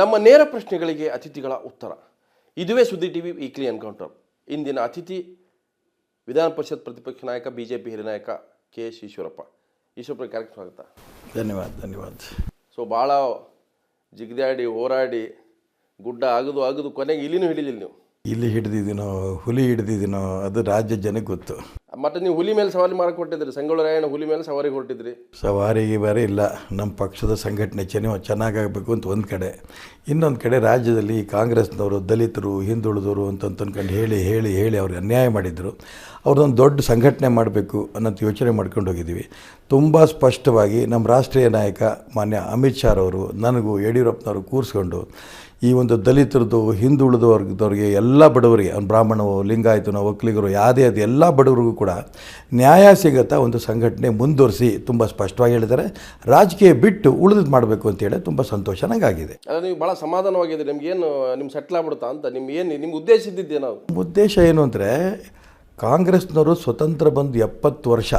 ನಮ್ಮ ನೇರ ಪ್ರಶ್ನೆಗಳಿಗೆ ಅತಿಥಿಗಳ ಉತ್ತರ. ಇದುವೇ ಸುದ್ದಿ ಟಿವಿ ವೀಕ್ಲಿ ಎನ್ಕೌಂಟರ್. ಇಂದಿನ ಅತಿಥಿ ವಿಧಾನ ಪರಿಷತ್ ಪ್ರತಿಪಕ್ಷ ನಾಯಕ ಬಿಜೆಪಿ ಹಿರಿಯ ನಾಯಕ ಕೆ ಎಸ್ ಈಶ್ವರಪ್ಪ. ಈಶ್ವರಪ್ಪ ಕಾರ್ಯಕ್ರಮ ಸ್ವಾಗತ. ಧನ್ಯವಾದ ಧನ್ಯವಾದ. ಸೊ ಭಾಳ ಜಿಗಿದಾಡಿ ಹೋರಾಡಿ ಗುಡ್ಡ ಆಗದು ಆಗದು ಕೊನೆಗೆ ಇಲ್ಲಿನೂ ಹಿಡಿಲಿಲ್ಲ ನೀವು. ಇಲ್ಲಿ ಹಿಡಿದಿದ್ದೀನೋ ಹುಲಿ ಹಿಡಿದಿದ್ದೀನೋ ಅದು ರಾಜ್ಯ ಜನಕ್ಕೆ ಗೊತ್ತು. ಮತ್ತೆ ನೀವು ಹುಲಿ ಮೇಲೆ ಸವಾರಿ ಮಾಡಕ್ಕೆ ಹೊರಟಿದ್ರಿ ಸಂಗೊಳ್ಳರಾಯಣ್ಣ ಹುಲಿ ಮೇಲೆ ಸವಾರಿಗೆ ಹೊರಟಿದ್ರಿ. ಸವಾರಿಗೆ ಬೇರೆ ಇಲ್ಲ, ನಮ್ಮ ಪಕ್ಷದ ಸಂಘಟನೆ ಚೆನ್ನ ಚೆನ್ನಾಗಾಗಬೇಕು ಅಂತ ಒಂದು ಕಡೆ. ಇನ್ನೊಂದು ಕಡೆ ರಾಜ್ಯದಲ್ಲಿ ಕಾಂಗ್ರೆಸ್ನವರು ದಲಿತರು, ಹಿಂದುಳಿದವರು ಅಂತ ಅಂತಂದ್ಕೊಂಡು ಹೇಳಿ ಹೇಳಿ ಹೇಳಿ ಅವ್ರಿಗೆ ಅನ್ಯಾಯ ಮಾಡಿದರು. ಅವ್ರದ್ದೊಂದು ದೊಡ್ಡ ಸಂಘಟನೆ ಮಾಡಬೇಕು ಅನ್ನೋಂಥ ಯೋಚನೆ ಮಾಡ್ಕೊಂಡು ಹೋಗಿದ್ದೀವಿ. ತುಂಬ ಸ್ಪಷ್ಟವಾಗಿ ನಮ್ಮ ರಾಷ್ಟ್ರೀಯ ನಾಯಕ ಮಾನ್ಯ ಅಮಿತ್ ಶಾ ಅವರು ನನಗೂ ಯಡಿಯೂರಪ್ಪನವರು ಕೂರಿಸ್ಕೊಂಡು ಈ ಒಂದು ದಲಿತರದ್ದು ಹಿಂದುಳಿದ ವರ್ಗದವ್ರಿಗೆ ಎಲ್ಲ ಬಡವರಿಗೆ ಅವ್ನು ಬ್ರಾಹ್ಮಣವು ಲಿಂಗಾಯತನೋ ಒಕ್ಕಲಿಗರು ಯಾವುದೇ ಅದು ಎಲ್ಲ ಬಡವರಿಗೂ ಕೂಡ ನ್ಯಾಯ ಸಿಗತ್ತಾ ಒಂದು ಸಂಘಟನೆ ಮುಂದುವರಿಸಿ ತುಂಬ ಸ್ಪಷ್ಟವಾಗಿ ಹೇಳಿದ್ದಾರೆ. ರಾಜಕೀಯ ಬಿಟ್ಟು ಉಳಿದು ಮಾಡಬೇಕು ಅಂತೇಳಿ ತುಂಬ ಸಂತೋಷ ನನಗಾಗಿದೆ ನೀವು ಭಾಳ ಸಮಾಧಾನವಾಗಿದೆ. ನಿಮ್ಗೇನು ನಿಮ್ಮ ಸೆಟ್ಲ್ ಆಗ್ಬಿಡುತ್ತಾ ಅಂತ? ನಿಮ್ಗೆ ಏನು ನಿಮ್ಮ ಉದ್ದೇಶ ಇದ್ದಿದ್ದೇನೋ ಉದ್ದೇಶ ಏನು ಅಂದರೆ ಕಾಂಗ್ರೆಸ್ನವರು ಸ್ವತಂತ್ರ ಬಂದು ಎಪ್ಪತ್ತು ವರ್ಷ.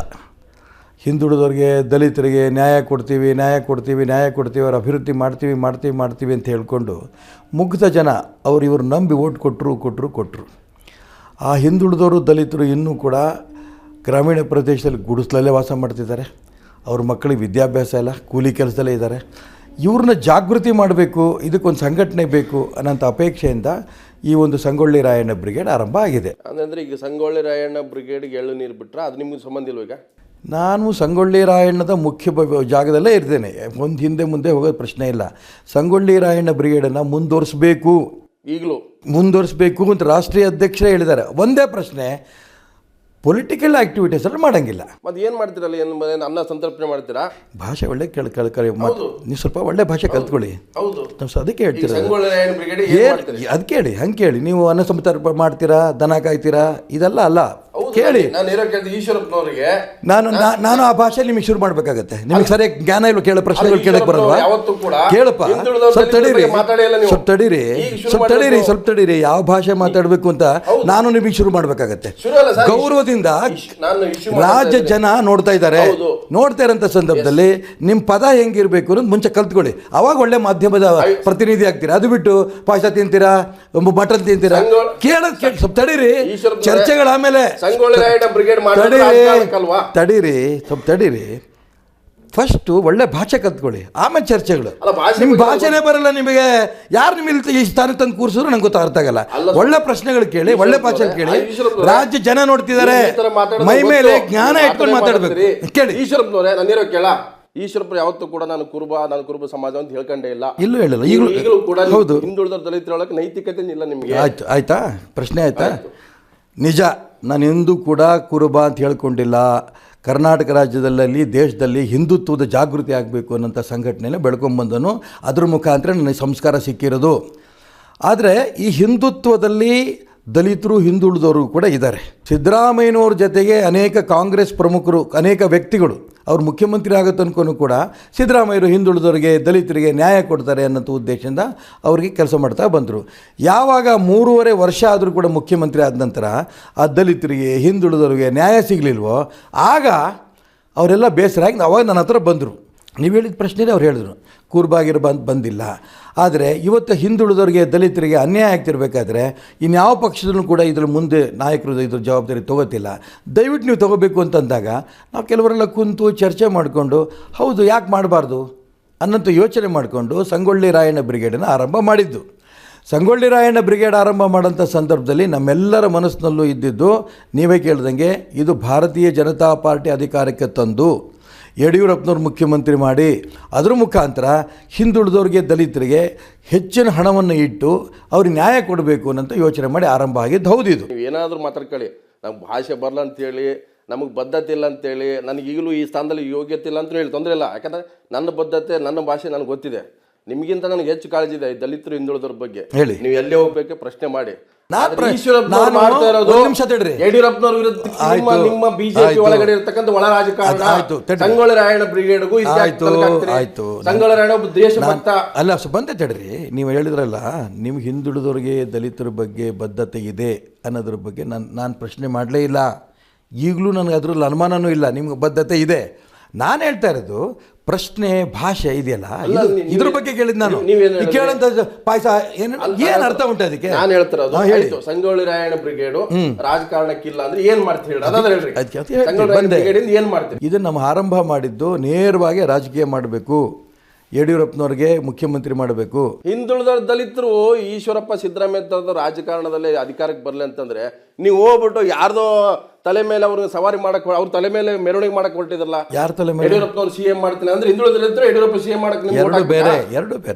ಹಿಂದುಳಿದವ್ರಿಗೆ ದಲಿತರಿಗೆ ನ್ಯಾಯ ಕೊಡ್ತೀವಿ ನ್ಯಾಯ ಕೊಡ್ತೀವಿ ನ್ಯಾಯ ಕೊಡ್ತೀವಿ, ಅವ್ರ ಅಭಿವೃದ್ಧಿ ಮಾಡ್ತೀವಿ ಮಾಡ್ತೀವಿ ಮಾಡ್ತೀವಿ ಅಂತ ಹೇಳ್ಕೊಂಡು ಮುಗ್ಧ ಜನ ಅವರು ಇವರು ನಂಬಿ ಓಟ್ ಕೊಟ್ಟರು ಕೊಟ್ಟರು ಕೊಟ್ಟರು ಆ ಹಿಂದುಳಿದವರು ದಲಿತರು ಇನ್ನೂ ಕೂಡ ಗ್ರಾಮೀಣ ಪ್ರದೇಶದಲ್ಲಿ ಗುಡಿಸ್ಲಲ್ಲೇ ವಾಸ ಮಾಡ್ತಿದ್ದಾರೆ. ಅವ್ರ ಮಕ್ಕಳಿಗೆ ವಿದ್ಯಾಭ್ಯಾಸ ಇಲ್ಲ, ಕೂಲಿ ಕೆಲಸದಲ್ಲೇ ಇದ್ದಾರೆ. ಇವ್ರನ್ನ ಜಾಗೃತಿ ಮಾಡಬೇಕು, ಇದಕ್ಕೊಂದು ಸಂಘಟನೆ ಬೇಕು ಅನ್ನೋಂಥ ಅಪೇಕ್ಷೆಯಿಂದ ಈ ಒಂದು ಸಂಗೊಳ್ಳಿ ರಾಯಣ್ಣ ಬ್ರಿಗೇಡ್ ಆರಂಭ ಆಗಿದೆ. ಅಂದ್ರೆ ಈಗ ಸಂಗೊಳ್ಳಿ ರಾಯಣ್ಣ ಬ್ರಿಗೇಡ್ಗೆ ಎಳ್ಳು ನೀರು ಬಿಟ್ಟರೆ ಅದು ನಿಮ್ಗೆ ಸಂಬಂಧ ಇಲ್ವ ಈಗ? ನಾನು ಸಂಗೊಳ್ಳಿ ರಾಯಣ್ಣದ ಮುಖ್ಯ ಜಾಗದಲ್ಲೇ ಇರ್ತೇನೆ. ಒಂದು ಹಿಂದೆ ಮುಂದೆ ಹೋಗೋದು ಪ್ರಶ್ನೆ ಇಲ್ಲ. ಸಂಗೊಳ್ಳಿ ರಾಯಣ್ಣ ಬ್ರಿಗೇಡನ್ನು ಮುಂದುವರಿಸಬೇಕು. ಈಗಲೂ? ಮುಂದುವರಿಸಬೇಕು ಅಂತ ರಾಷ್ಟ್ರೀಯ ಅಧ್ಯಕ್ಷರೇ ಹೇಳಿದ್ದಾರೆ. ಒಂದೇ ಪ್ರಶ್ನೆ ಪೊಲಿಟಿಕಲ್ ಆಕ್ಟಿವಿಟೀಸ್ ಅಲ್ಲಿ ಮಾಡೋಂಗಿಲ್ಲ. ಮತ್ತೆ ಏನು ಮಾಡ್ತೀರಲ್ಲ ಏನು ಏನು ಅನ್ನ ಸಂತರ್ಪಣೆ ಮಾಡ್ತೀರಾ? ಭಾಷೆ ಒಳ್ಳೆ ಕೇಳ ಕೇಳ ಮಾತು ನೀವು ಸ್ವಲ್ಪ ಒಳ್ಳೆ ಭಾಷೆ ಕಲ್ತ್ಕೊಳ್ಳಿ. ಹೌದು. ನಾವು ಸ- ಅದಕ್ಕೆ ಹೇಳ್ತೀರ. ಏನು ಅದು ಕೇಳಿ ಹಂಗೆ ಕೇಳಿ. ನೀವು ಅನ್ನ ಸಂತರ್ಪ ಮಾಡ್ತೀರಾ ದನ ಕಾಯ್ತೀರಾ ಇದೆಲ್ಲ ಅಲ್ಲ. ಕೇಳಿ. ನಾನು ಇರೋ ಕೇಳಿದ ಈಶ್ವರಪ್ಪನವರಿಗೆ. ನಾನು ಆ ಭಾಷೆ ನಿಮಗೆ ಶುರು ಮಾಡ್ಬೇಕಾಗತ್ತೆ. ನಿಮಗೆ ಸರಿಯಾಗಿ ಜ್ಞಾನ ಇಲ್ಲ ಕೇಳೋ ಪ್ರಶ್ನೆಗಳು ಕೇಳಕ್ ಬರಲ್ವಾ? ಯಾವತ್ತೂ ಕೂಡ ಕೇಳಪ್ಪ. ಸ್ವಲ್ಪ ತಡೀರಿ. ಸ್ವಲ್ಪ ತಡೀರಿ. ಸ್ವಲ್ಪ ತಡೀರಿ. ಸ್ವಲ್ಪ ತಡೀರಿ. ಯಾವ ಭಾಷೆ ಮಾತಾಡಬೇಕು ಅಂತ ನಾನು ನಿಮಗೆ ಶುರು ಮಾಡ್ಬೇಕಾಗತ್ತೆ. ಗೌರವದಿಂದ ರಾಜ್ಯ ಜನ ನೋಡ್ತಾ ಇದ್ದಾರೆ. ನೋಡ್ತಾ ಇರೋಂಥ ಸಂದರ್ಭದಲ್ಲಿ ನಿಮ್ಮ ಪದ ಹೆಂಗಿರಬೇಕು ಅನ್ನೋದು ಮುಂಚೆ ಕಲ್ತ್ಕೊಳ್ಳಿ. ಅವಾಗ ಒಳ್ಳೆ ಮಾಧ್ಯಮದ ಪ್ರತಿನಿಧಿ ಆಗ್ತೀರಾ? ಅದು ಬಿಟ್ಟು ಪಾಷಾ ತಿಂತೀರಾ? ಬಟನ್ ತಿಂತೀರಾ? ಕೇಳೋದು ಕೇಳಿ ಸ್ವಲ್ಪ ತಡೀರಿ. ಚರ್ಚೆಗಳ ಆಮೇಲೆ ಬ್ರಿಗೇಡ್ ತಡೀರಿ ಸ್ವಲ್ಪ ತಡೀರಿ. ಫಸ್ಟು ಒಳ್ಳೆ ಭಾಷೆ ಕಲ್ತ್ಕೊಳ್ಳಿ ಆಮೇಲೆ ಚರ್ಚೆಗಳು. ನಿಮ್ಮ ಭಾಷೆನೇ ಬರಲ್ಲ ನಿಮಗೆ. ಯಾರು ನಿಮಗೆ ಈ ಸ್ಥಾನ ತಂದು ಕೂರಿಸಿದ್ರು ನಂಗೆ ಗೊತ್ತಾ ಅರ್ಥ ಆಗಲ್ಲ. ಒಳ್ಳೆ ಪ್ರಶ್ನೆಗಳು ಕೇಳಿ ಒಳ್ಳೆ ಭಾಷೆ ಕೇಳಿ. ರಾಜ್ಯ ಜನ ನೋಡ್ತಿದ್ದಾರೆ. ಮೈ ಮೇಲೆ ಜ್ಞಾನ ಇಟ್ಕೊಂಡು ಮಾತಾಡೇ ಮಾತಾಡ್ಬೇಕು. ಕೇಳಿ. ಈಶ್ವರಪ್ಪನವರೇ ನಾನಿರೋ ಕೇಳ. ಈಶ್ವರಪ್ಪ ಯಾವತ್ತೂ ಕೂಡ ನಾನು ಕುರುಬ ನಾನು ಕುರುಬ ಸಮಾಜ ಅಂತ ಹೇಳ್ಕೊಂಡೇ ಇಲ್ಲ. ಇಲ್ಲೂ ಹೇಳಿಲ್ಲ. ಈಗಲೂ ಈಗಲೂ ಕೂಡ ಹೌದು. ಹಿಂದುಳಿದ ದಲಿತರೊಳಗೆ ನೈತಿಕತೆ ಇಲ್ಲ ನಿಮಗೆ. ಆಯ್ತು ಆಯ್ತಾ? ಪ್ರಶ್ನೆ ಆಯ್ತಾ. ನಿಜ. ನಾನು ಎಂದೂ ಕೂಡ ಕುರುಬ ಅಂತ ಹೇಳ್ಕೊಂಡಿಲ್ಲ. ಕರ್ನಾಟಕ ರಾಜ್ಯದಲ್ಲಿ ದೇಶದಲ್ಲಿ ಹಿಂದುತ್ವದ ಜಾಗೃತಿ ಆಗಬೇಕು ಅನ್ನೋಂಥ ಸಂಘಟನೆನ ಬೆಳ್ಕೊಂಬಂದನು ಅದ್ರ ಮುಖಾಂತರ ನನಗೆ ಸಂಸ್ಕಾರ ಸಿಕ್ಕಿರೋದು. ಆದರೆ ಈ ಹಿಂದುತ್ವದಲ್ಲಿ ದಲಿತರು, ಹಿಂದುಳಿದವರು ಕೂಡ ಇದ್ದಾರೆ. ಸಿದ್ದರಾಮಯ್ಯನವ್ರ ಜೊತೆಗೆ ಅನೇಕ ಕಾಂಗ್ರೆಸ್ ಪ್ರಮುಖರು, ಅನೇಕ ವ್ಯಕ್ತಿಗಳು, ಅವ್ರು ಮುಖ್ಯಮಂತ್ರಿ ಆಗೋ ತನಕನೂ ಕೂಡ ಸಿದ್ದರಾಮಯ್ಯರು ಹಿಂದುಳಿದವರಿಗೆ, ದಲಿತರಿಗೆ ನ್ಯಾಯ ಕೊಡ್ತಾರೆ ಅನ್ನೋಂಥ ಉದ್ದೇಶದಿಂದ ಅವರಿಗೆ ಕೆಲಸ ಮಾಡ್ತಾ ಬಂದರು. ಯಾವಾಗ ಮೂರುವರೆ ವರ್ಷ ಆದರೂ ಕೂಡ ಮುಖ್ಯಮಂತ್ರಿ ಆದ ನಂತರ ಆ ದಲಿತರಿಗೆ, ಹಿಂದುಳಿದವರಿಗೆ ನ್ಯಾಯ ಸಿಗಲಿಲ್ವೋ, ಆಗ ಅವರೆಲ್ಲ ಬೇಸರ ಆಗಿ, ಅವಾಗ ನನ್ನ ಹತ್ರ ಬಂದರು. ನೀವು ಹೇಳಿದ ಪ್ರಶ್ನೆನೇ ಅವ್ರು ಹೇಳಿದ್ರು. ಕೂರ್ಬಾಗಿರ ಬಂದು ಬಂದಿಲ್ಲ. ಆದರೆ ಇವತ್ತು ಹಿಂದುಳಿದವರಿಗೆ ದಲಿತರಿಗೆ ಅನ್ಯಾಯ ಆಗ್ತಿರ್ಬೇಕಾದ್ರೆ ಇನ್ಯಾವ ಪಕ್ಷದಲ್ಲೂ ಕೂಡ ಇದ್ರ ಮುಂದೆ ನಾಯಕರು ಇದ್ರ ಜವಾಬ್ದಾರಿ ತೊಗೋತಿಲ್ಲ. ದಯವಿಟ್ಟು ನೀವು ತೊಗೋಬೇಕು ಅಂತಂದಾಗ ನಾವು ಕೆಲವರೆಲ್ಲ ಕುಂತು ಚರ್ಚೆ ಮಾಡಿಕೊಂಡು, ಹೌದು ಯಾಕೆ ಮಾಡಬಾರ್ದು? ಅನ್ನಂತ ಯೋಚನೆ ಮಾಡಿಕೊಂಡು ಸಂಗೊಳ್ಳಿ ರಾಯಣ್ಣ ಬ್ರಿಗೇಡನ್ನು ಆರಂಭ ಮಾಡಿದ್ದು. ಸಂಗೊಳ್ಳಿ ರಾಯಣ್ಣ ಬ್ರಿಗೇಡ್ ಆರಂಭ ಮಾಡೋಂಥ ಸಂದರ್ಭದಲ್ಲಿ ನಮ್ಮೆಲ್ಲರ ಮನಸ್ಸಿನಲ್ಲೂ ಇದ್ದಿದ್ದು, ನೀವೇ ಕೇಳ್ದಂಗೆ ಇದು ಭಾರತೀಯ ಜನತಾ ಪಾರ್ಟಿ ಅಧಿಕಾರಕ್ಕೆ ತಂದು ಯಡಿಯೂರಪ್ಪನವ್ರು ಮುಖ್ಯಮಂತ್ರಿ ಮಾಡಿ ಅದ್ರ ಮುಖಾಂತರ ಹಿಂದುಳಿದವ್ರಿಗೆ ದಲಿತರಿಗೆ ಹೆಚ್ಚಿನ ಹಣವನ್ನು ಇಟ್ಟು ಅವ್ರಿಗೆ ನ್ಯಾಯ ಕೊಡಬೇಕು ಅನ್ನಂತ ಯೋಚನೆ ಮಾಡಿ ಆರಂಭ ಆಗಿದ್ದು ಹೌದಿದು ನೀವು ಏನಾದರೂ ಮಾತಾಡ್ಕೊಳ್ಳಿ ನಮ್ಗೆ ಭಾಷೆ ಬರಲ್ಲ ಅಂತೇಳಿ ನಮಗೆ ಬದ್ಧತೆ ಇಲ್ಲ ಅಂತೇಳಿ ನನಗೆ ಈಗಲೂ ಈ ಸ್ಥಾನದಲ್ಲಿ ಯೋಗ್ಯತೆ ಇಲ್ಲ ಅಂತ ಹೇಳಿ ತೊಂದರೆ ಇಲ್ಲ. ಯಾಕಂದ್ರೆ ನನ್ನ ಬದ್ಧತೆ ನನ್ನ ಭಾಷೆ ನನಗೆ ಗೊತ್ತಿದೆ. ನಿಮಗಿಂತ ನನಗೆ ಹೆಚ್ಚು ಕಾಳಜಿ ಇದೆ ಈ ದಲಿತರು ಹಿಂದುಳಿದವ್ರ ಬಗ್ಗೆ. ಹೇಳಿ. ನೀವು ಎಲ್ಲೇ ಹೋಗ್ಬೇಕು ಪ್ರಶ್ನೆ ಮಾಡಿ. ನಿಮಿಷ ತಡ್ರಿ. ಯಡಿಯೂರಪ್ಪನವ್ರ ವಿರುದ್ಧ ನಿಮ್ಮ ಬಿಜೆಪಿ ಒಳಗಡೆ ಇರತಕ್ಕಂತ ಒಳ ರಾಜಕಾರಣ ಆಯ್ತು. ಸಂಗೊಳ್ಳಿ ರಾಯಣ್ಣ ಬ್ರಿಗೇಡ್ಗೂ ಆಯ್ತು, ಆಯ್ತು. ಸಂಗೊಳ್ಳಿ ರಾಯಣ್ಣ ಅಲ್ಲ ಬಂದೆ ತಡ್ರಿ ನೀವು ಹೇಳಿದ್ರಲ್ಲ ನಿಮ್ಗೆ ಹಿಂದುಳಿದವ್ರಿಗೆ ದಲಿತರ ಬಗ್ಗೆ ಬದ್ಧತೆ ಇದೆ ಅನ್ನೋದ್ರ ಬಗ್ಗೆ ನಾನು ನಾನು ಪ್ರಶ್ನೆ ಮಾಡಲೇ ಇಲ್ಲ ಈಗಲೂ ನನಗೆ ಅದರಲ್ಲಿ ಅನುಮಾನನೂ ಇಲ್ಲ ನಿಮ್ಗೆ ಬದ್ಧತೆ ಇದೆ ನಾನು ಹೇಳ್ತಾ ಇರೋದು ಪ್ರಶ್ನೆ ಭಾಷೆ ಇದೆಯಲ್ಲ? ಇದ್ರ ಬಗ್ಗೆ ಕೇಳಿದ್ ನಾನು. ಕೇಳಂತ ಪಾಯಸ ಏನು ಅರ್ಥ ಉಂಟು ಅದಕ್ಕೆ? ನಾನು ಹೇಳ್ತಿರೋದು ಹಾ, ಹೇಳಿ. ಆಯ್ತು. ಸಂಗೊಳ್ಳಿ ರಾಯಣ್ಣ ಬ್ರಿಗೇಡ್ ರಾಜಕಾರಣಕ್ಕಿಲ್ಲ ಅಂದ್ರೆ ಏನ್ ಮಾಡ್ತೀರಿ ಅದಕ್ಕೆ ಏನ್ ಮಾಡ್ತೀರಿ? ಇದನ್ನ ನಾವು ಆರಂಭ ಮಾಡಿದ್ದು ನೇರವಾಗಿ ರಾಜಕೀಯ ಮಾಡಬೇಕು. ಯಡಿಯೂರಪ್ಪನವ್ರಿಗೆ ಮುಖ್ಯಮಂತ್ರಿ ಮಾಡಬೇಕು. ಹಿಂದುಳಿದ ದಲಿತರು ಈಶ್ವರಪ್ಪ ಸಿದ್ದರಾಮಯ್ಯ ರಾಜಕಾರಣದಲ್ಲಿ ಅಧಿಕಾರಕ್ಕೆ ಬರಲಿ ಅಂತಂದ್ರೆ ನೀವು ಹೋಗ್ಬಿಟ್ಟು ಯಾರ್ದೋ ತಲೆ ಮೇಲೆ ಅವ್ರಿಗೆ ಸವಾರಿ ಮಾಡಕ್ ಅವ್ರ ತಲೆ ಮೇಲೆ ಮೆರವಣಿಗೆ ಮಾಡಕ್ ಹೊರಟಿದ್ರಲ್ಲ? ಯಾರ ತಲೆ ಮೇಲೆ? ಯಡಿಯೂರಪ್ಪನವ್ರು ಸಿಎಂ ಮಾಡ್ತೀನಿ. ಅಂದ್ರೆ ಹಿಂದುಳಿದ್ರೆ ಯಡಿಯೂರಪ್ಪ ಸಿ ಎಂ ಮಾಡಕ್ ಎರಡು ಬೇರೆ ಎರಡು ಬೇರೆ.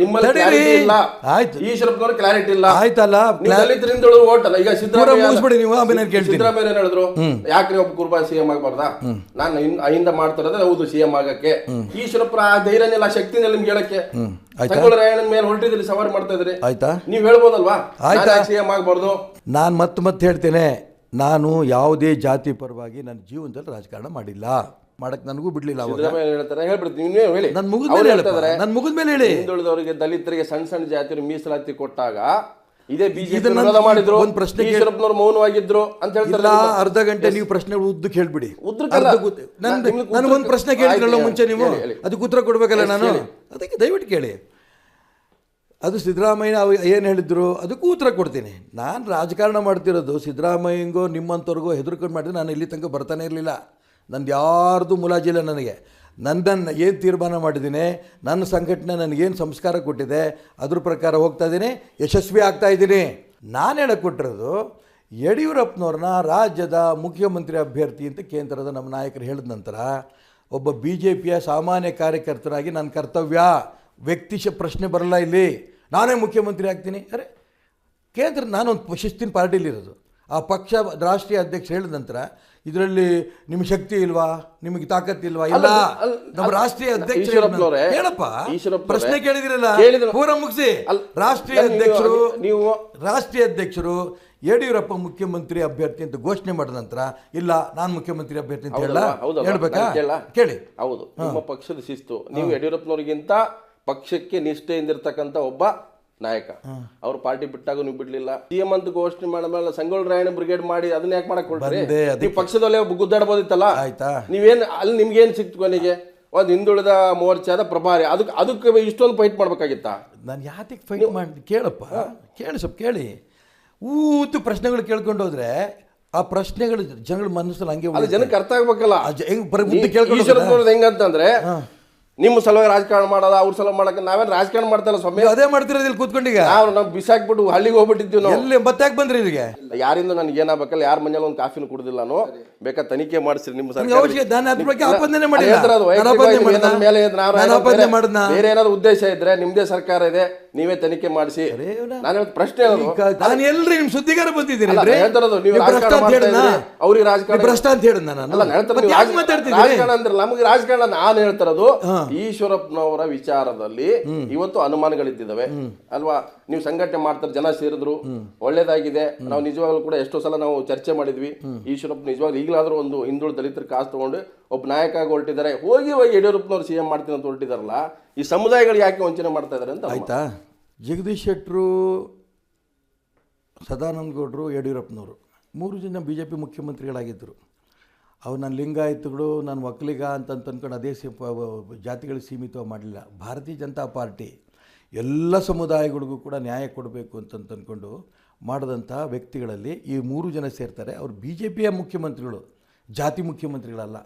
ನಿಮ್ಮಲ್ಲಿ. ಕ್ಲಾರಿಟಿ ಇಲ್ಲ. ಆಯ್ತು. ಈಶ್ವರಪ್ಪನವ್ರ ಕ್ಲಾರಿಟಿ ಇಲ್ಲ. ಆಯ್ತಲ್ಲ ದಲಿತರ ಹಿಂದುಳಿದ್ರು ಓಟ್ ಅಲ್ಲ. ಈಗ ಸಿದ್ದರಾಮಯ್ಯ ನೀವು ಆಮೇಲೆ ಕೇಳ್ತೀನಿ. ಸಿದ್ದರಾಮಯ್ಯ ಹೇಳಿದ್ರು? ಯಾಕ್ರಿ ಒಬ್ಬ ಕುರ್ಬಾ ಸಿಎಂ ಆಗ್ಬಾರ್ದಾ? ನಾನು ಅಹಿಂದ ಮಾಡ್ತಾರದ್ರೆ ಹೌದು ಸಿಎಂ ಆಗಕ್ಕೆ. ಈಶ್ವರಪ್ಪ ಆ ಧೈರ್ಯನಿಲ್ಲ ಶಕ್ತಿನಿಲ್ಲ ನಿಮ್ಗೆ ಹೇಳಕ್ಕೆ? ರಾಯಣ್ಣನ ಮೇಲೆ ಹೊರಟಿದ್ರಿ ಸವಾರಿ ಮಾಡ್ತಾ ಇದ್ರಿ. ಆಯ್ತಾ? ನೀವು ಹೇಳ್ಬೋದಲ್ವಾ? ಆಯ್ತಾ? ಸಿಎಂ ಆಗ್ಬಾರ್ದು. ನಾನು ಮತ್ತೆ ಮತ್ತೆ ಹೇಳ್ತೇನೆ ನಾನು ಯಾವುದೇ ಜಾತಿ ಪರವಾಗಿ ನನ್ನ ಜೀವನದಲ್ಲಿ ರಾಜಕಾರಣ ಮಾಡಿಲ್ಲ. ಮಾಡಕ್ ನನಗೂ ಬಿಡ್ಲಿಲ್ಲ ಹೇಳ್ತಾರೆ ಹೇಳ್ಬಿಡ್ತೀನಿ ನೀವೇ ಹೇಳಿ. ನನ್ನ ಮುಗಿದ ಮೇಲೆ ಹೇಳ್ತಾ ಇದಾರೆ, ನನ್ನ ಮುಗಿದ ಮೇಲೆ ಹೇಳಿ. ಹಿಂದುಳಿದವರಿಗೆ ದಲಿತರಿಗೆ ಸಣ್ಣ ಸಣ್ಣ ಜಾತಿಯವರು ಮೀಸಲಾತಿ ಕೊಟ್ಟಾಗ ಇದೇ ಬಿಜೆಪಿ ಮಾಡಿದ್ರು ಒಂದ್ ಪ್ರಶ್ನೆ ಕೇಳಿ- ಮೌನವಾಗಿದ್ರು ಅಂತ ಹೇಳ್ತಾರೆ ಅರ್ಧ ಗಂಟೆ ನೀವು ಪ್ರಶ್ನೆ ಉದ್ದಕ್ಕೆ ಹೇಳ್ಬಿಡಿ. ನನಗೊಂದು ಪ್ರಶ್ನೆ ಕೇಳಿದ್ರಲ್ಲ ಮುಂಚೆ ನೀವು. ಅದಕ್ಕೆ ಉತ್ತರ ಕೊಡ್ಬೇಕಲ್ಲ ನಾನು. ಅದಕ್ಕೆ ದಯವಿಟ್ಟು ಕೇಳಿ. ಅದು ಸಿದ್ದರಾಮಯ್ಯ ಅವು ಏನು ಹೇಳಿದ್ರು, ಅದಕ್ಕೂ ಉತ್ತರ ಕೊಡ್ತೀನಿ. ನಾನು ರಾಜಕಾರಣ ಮಾಡ್ತಿರೋದು ಸಿದ್ದರಾಮಯ್ಯಂಗೋ ನಿಮ್ಮಂಥವ್ರಿಗೋ ಹೆದರ್ಕೊಂಡು ಮಾಡಿದ್ರೆ ನಾನು ಇಲ್ಲಿ ತನಕ ಬರ್ತಾನೆ ಇರಲಿಲ್ಲ. ನಂದು ಯಾರ್ದು ಮುಲಾಜಿಲ್ಲ ನನಗೆ. ನನ್ನನ್ನು ಏನು ತೀರ್ಮಾನ ಮಾಡಿದ್ದೀನಿ, ನನ್ನ ಸಂಘಟನೆ ನನಗೇನು ಸಂಸ್ಕಾರ ಕೊಟ್ಟಿದೆ, ಅದ್ರ ಪ್ರಕಾರ ಹೋಗ್ತಾ ಇದ್ದೀನಿ, ಯಶಸ್ವಿ ಆಗ್ತಾ ಇದ್ದೀನಿ. ನಾನು ಹೇಳಕ್ಕೆ ಕೊಟ್ಟಿರೋದು, ಯಡಿಯೂರಪ್ಪನವ್ರನ್ನ ರಾಜ್ಯದ ಮುಖ್ಯಮಂತ್ರಿ ಅಭ್ಯರ್ಥಿ ಅಂತ ಕೇಂದ್ರದ ನಮ್ಮ ನಾಯಕರು ಹೇಳಿದ ನಂತರ ಒಬ್ಬ ಬಿ ಜೆ ಪಿಯ ಸಾಮಾನ್ಯ ಕಾರ್ಯಕರ್ತರಾಗಿ ನನ್ನ ಕರ್ತವ್ಯ. ವ್ಯಕ್ತಿಶ ಪ್ರಶ್ನೆ ಬರಲ್ಲ ಇಲ್ಲಿ. ನಾನೇ ಮುಖ್ಯಮಂತ್ರಿ ಆಗ್ತೀನಿ. ಅರೆ ಕೇಂದ್ರ ನಾನೊಂದು ಶಿಸ್ತಿನ ಪಾರ್ಟಿಲಿರೋದು ಆ ಪಕ್ಷ ರಾಷ್ಟ್ರೀಯ ಅಧ್ಯಕ್ಷ ಹೇಳಿದ ನಂತರ ಇದರಲ್ಲಿ ನಿಮ್ಗೆ ಶಕ್ತಿ ಇಲ್ವಾ? ನಿಮಗೆ ತಾಕತ್ತಿಲ್ವಾ ಇಲ್ಲ. ಅಲ್ಲ, ನಮ್ಮ ರಾಷ್ಟ್ರೀಯ ಅಧ್ಯಕ್ಷ ಹೇಳಪ್ಪ ಪ್ರಶ್ನೆ ಕೇಳಿದಿರಲ್ಲ. ಕೇಳಿದ್ರು. ಪೂರ ಮುಗಿಸಿ. ರಾಷ್ಟ್ರೀಯ ಅಧ್ಯಕ್ಷರು ನೀವು ರಾಷ್ಟ್ರೀಯ ಅಧ್ಯಕ್ಷರು ಯಡಿಯೂರಪ್ಪ ಮುಖ್ಯಮಂತ್ರಿ ಅಭ್ಯರ್ಥಿ ಅಂತ ಘೋಷಣೆ ಮಾಡಿದ ನಂತರ ಇಲ್ಲ ನಾನು ಮುಖ್ಯಮಂತ್ರಿ ಅಭ್ಯರ್ಥಿ ಅಂತ ಹೇಳ? ಹೇಳ್ಬೇಕಾ? ನಾನು ಕೇಳಾ? ಕೇಳಿ. ಹೌದು ನಿಮ್ಮ ಪಕ್ಷದ ಶಿಸ್ತು. ನೀವು ಯಡಿಯೂರಪ್ಪನವ್ರಿಗಿಂತ ಪಕ್ಷಕ್ಕೆ ನಿಷ್ಠೆಯಿಂದ ಇರ್ತಕ್ಕಂಥ ಒಬ್ಬ ನಾಯಕ. ಅವ್ರ ಪಾರ್ಟಿ ಬಿಟ್ಟಾಗ ನೀವು ಬಿಡ್ಲಿಲ್ಲ. ಸಿಎಂ ಅಂತ ಘೋಷಣೆ ಮಾಡಿದ್ಮೇಲೆ ಸಂಗೊಳ್ಳಿ ರಾಯಣ್ಣ ಬ್ರಿಗೇಡ್ ಮಾಡಿ ಅದನ್ನ ಯಾಕೆ ಮಾಡಕ್ ಬಂದೆ, ನೀವು ಪಕ್ಷದಲ್ಲೇ ಗುದ್ದಾಡ್ಬೋದಿತ್ತಲ್ಲ? ಆಯ್ತಾ? ನೀವೇನ್ ಅಲ್ಲಿ ನಿಮ್ಗೇನ್ ಸಿಕ್ತು ಕೊನೆಗೆ? ಒಂದು ಹಿಂದುಳಿದ ಮೋರ್ಚಾದ ಪ್ರಭಾರಿ. ಅದಕ್ಕೆ ಅದಕ್ಕೆ ಇಷ್ಟೊಂದು ಫೈಟ್ ಮಾಡ್ಬೇಕಾಗಿತ್ತ? ನಾನು ಯಾತಕ್ಕೆ ಫೈಟ್ ಮಾಡಿ ಕೇಳಪ್ಪ. ಕೇಳಿ ಸ್ವಲ್ಪ ಕೇಳಿ. ಊತು ಪ್ರಶ್ನೆಗಳು ಕೇಳ್ಕೊಂಡು ಹೋದ್ರೆ ಆ ಪ್ರಶ್ನೆಗಳು ಜನಗಳ ಮನಸ್ಸಲ್ಲಿ ಹಂಗೆ ಅದು ಜನಕ್ಕೆ ಅರ್ಥ ಆಗ್ಬೇಕಲ್ಲ? ಈಶ್ವರಪ್ಪನವ್ರದ್ದು ಹೆಂಗಂತಂದ್ರೆ ನಿಮ್ಮ ಸಲುವಾಗಿ ರಾಜಕಾರಣ ಮಾಡೋದ ಅವ್ರ ಸಲ ಮಾಡಕ್ಕೆ ನಾವೇನ್ ರಾಜಕಾರಣ ಮಾಡ್ತಾರಲ್ಲ ಸ್ವಾಮಿ? ಅದೇ ಮಾಡ್ತಿರೋದು ಇಲ್ಲಿ ಕೂತ್ಕೊಂಡೀಗ ನಾವು ನಾವು ಬಿಸಾಕ್ಬಿಟ್ಟು ಹಳ್ಳಿಗೆ ಹೋಗ್ಬಿಟ್ಟಿದ್ವಿ ನಾವು. ಎಲ್ಲಿ ಮತ್ತೆ ಯಾಕೆ ಬಂದ್ರಿ ಇಲ್ಲಿಗೆ? ಯಾರಿಂದ ನನಗೆ ಏನಾಗಬೇಕಲ್ಲ ಯಾರ ಮನೇಲಿ ಒಂದು ಕಾಫಿನ ಕುಡ್ದಿಲ್ಲ ನಾನು. ಬೇಕಾ ತನಿಖೆ ಮಾಡಿಸ್ರಿ ನಿಮ್ಮ ಸರ್ಕಾರ ಮೇಲೆ? ಬೇರೆ ಏನಾದ್ರು ಉದ್ದೇಶ ಇದ್ರೆ ನಿಮ್ದೇ ಸರ್ಕಾರ ಇದೆ ನೀವೇ ತನಿಖೆ ಮಾಡಿಸಿ. ನಾನು ಪ್ರಶ್ನೆ ನಾನು ಎಲ್ರಿ ನಿಮ್ ಸುದ್ದಿಗಾರ ಬಂದಿದ್ದೀನಿ ಅವ್ರಿಗೆ ರಾಜಕಾರಣ ಭ್ರಷ್ಟ ಅಂತ ರಾಜಕಾರಣ ಅಂದ್ರೆ ನಮಗೆ ರಾಜಕಾರಣ ನಾನು ಹೇಳ್ತಿರೋದು ಈಶ್ವರಪ್ಪನವರ ವಿಚಾರದಲ್ಲಿ ಇವತ್ತು ಅನುಮಾನಗಳಿದ್ದಿದ್ದಾವೆ. ಅಲ್ವಾ? ನೀವು ಸಂಘಟನೆ ಮಾಡ್ತಾರೆ ಜನ ಸೇರಿದ್ರು. ಒಳ್ಳೇದಾಗಿದೆ. ನಾವು ನಿಜವಾಗ್ಲೂ ಕೂಡ ಎಷ್ಟೋ ಸಲ ನಾವು ಚರ್ಚೆ ಮಾಡಿದ್ವಿ. ಈಶ್ವರಪ್ಪ ನಿಜವಾಗ್ಲೂ ಈಗಲಾದ್ರೂ ಒಂದು ಹಿಂದುಳಿದ ದಲಿತರ ಕಾಸು ತಗೊಂಡು ಒಬ್ಬ ನಾಯಕ ಆಗಿ ಹೊರಟಿದ್ದಾರೆ. ಹೋಗಿ ಹೋಗಿ ಯಡಿಯೂರಪ್ಪನವ್ರು ಸಿಎಂ ಮಾಡ್ತೀನಿ ಅಂತ ಹೊರಟಿದಾರಲ್ಲ. ಈ ಸಮುದಾಯಗಳು ಯಾಕೆ ವಂಚನೆ ಮಾಡ್ತಾ ಇದ್ದಾರೆ ಅಂತ ಆಯ್ತಾ? ಜಗದೀಶ್ ಶೆಟ್ಟರು ಸದಾನಂದ ಗೌಡರು ಯಡಿಯೂರಪ್ಪನವರು. ಮೂರು ಜನ ಬಿ ಜೆ ಪಿ ಮುಖ್ಯಮಂತ್ರಿಗಳಾಗಿದ್ದರು. ಅವ್ರು ನಾನು ಲಿಂಗಾಯತಗಳು ನಾನು ಒಕ್ಕಲಿಗ ಅಂತ ಅಂತ ಅಂದ್ಕೊಂಡು ಅದೇ ಸಿ ಜಾತಿಗಳಿಗೆ ಸೀಮಿತ ಮಾಡಲಿಲ್ಲ. ಭಾರತೀಯ ಜನತಾ ಪಾರ್ಟಿ ಎಲ್ಲ ಸಮುದಾಯಗಳಿಗೂ ಕೂಡ ನ್ಯಾಯ ಕೊಡಬೇಕು ಅಂತಂತ ಅಂದ್ಕೊಂಡು ಮಾಡಿದಂಥ ವ್ಯಕ್ತಿಗಳಲ್ಲಿ ಈ ಮೂರು ಜನ ಸೇರ್ತಾರೆ. ಅವರು ಬಿ ಜೆ ಪಿಯ ಮುಖ್ಯಮಂತ್ರಿಗಳು, ಜಾತಿ ಮುಖ್ಯಮಂತ್ರಿಗಳಲ್ಲ.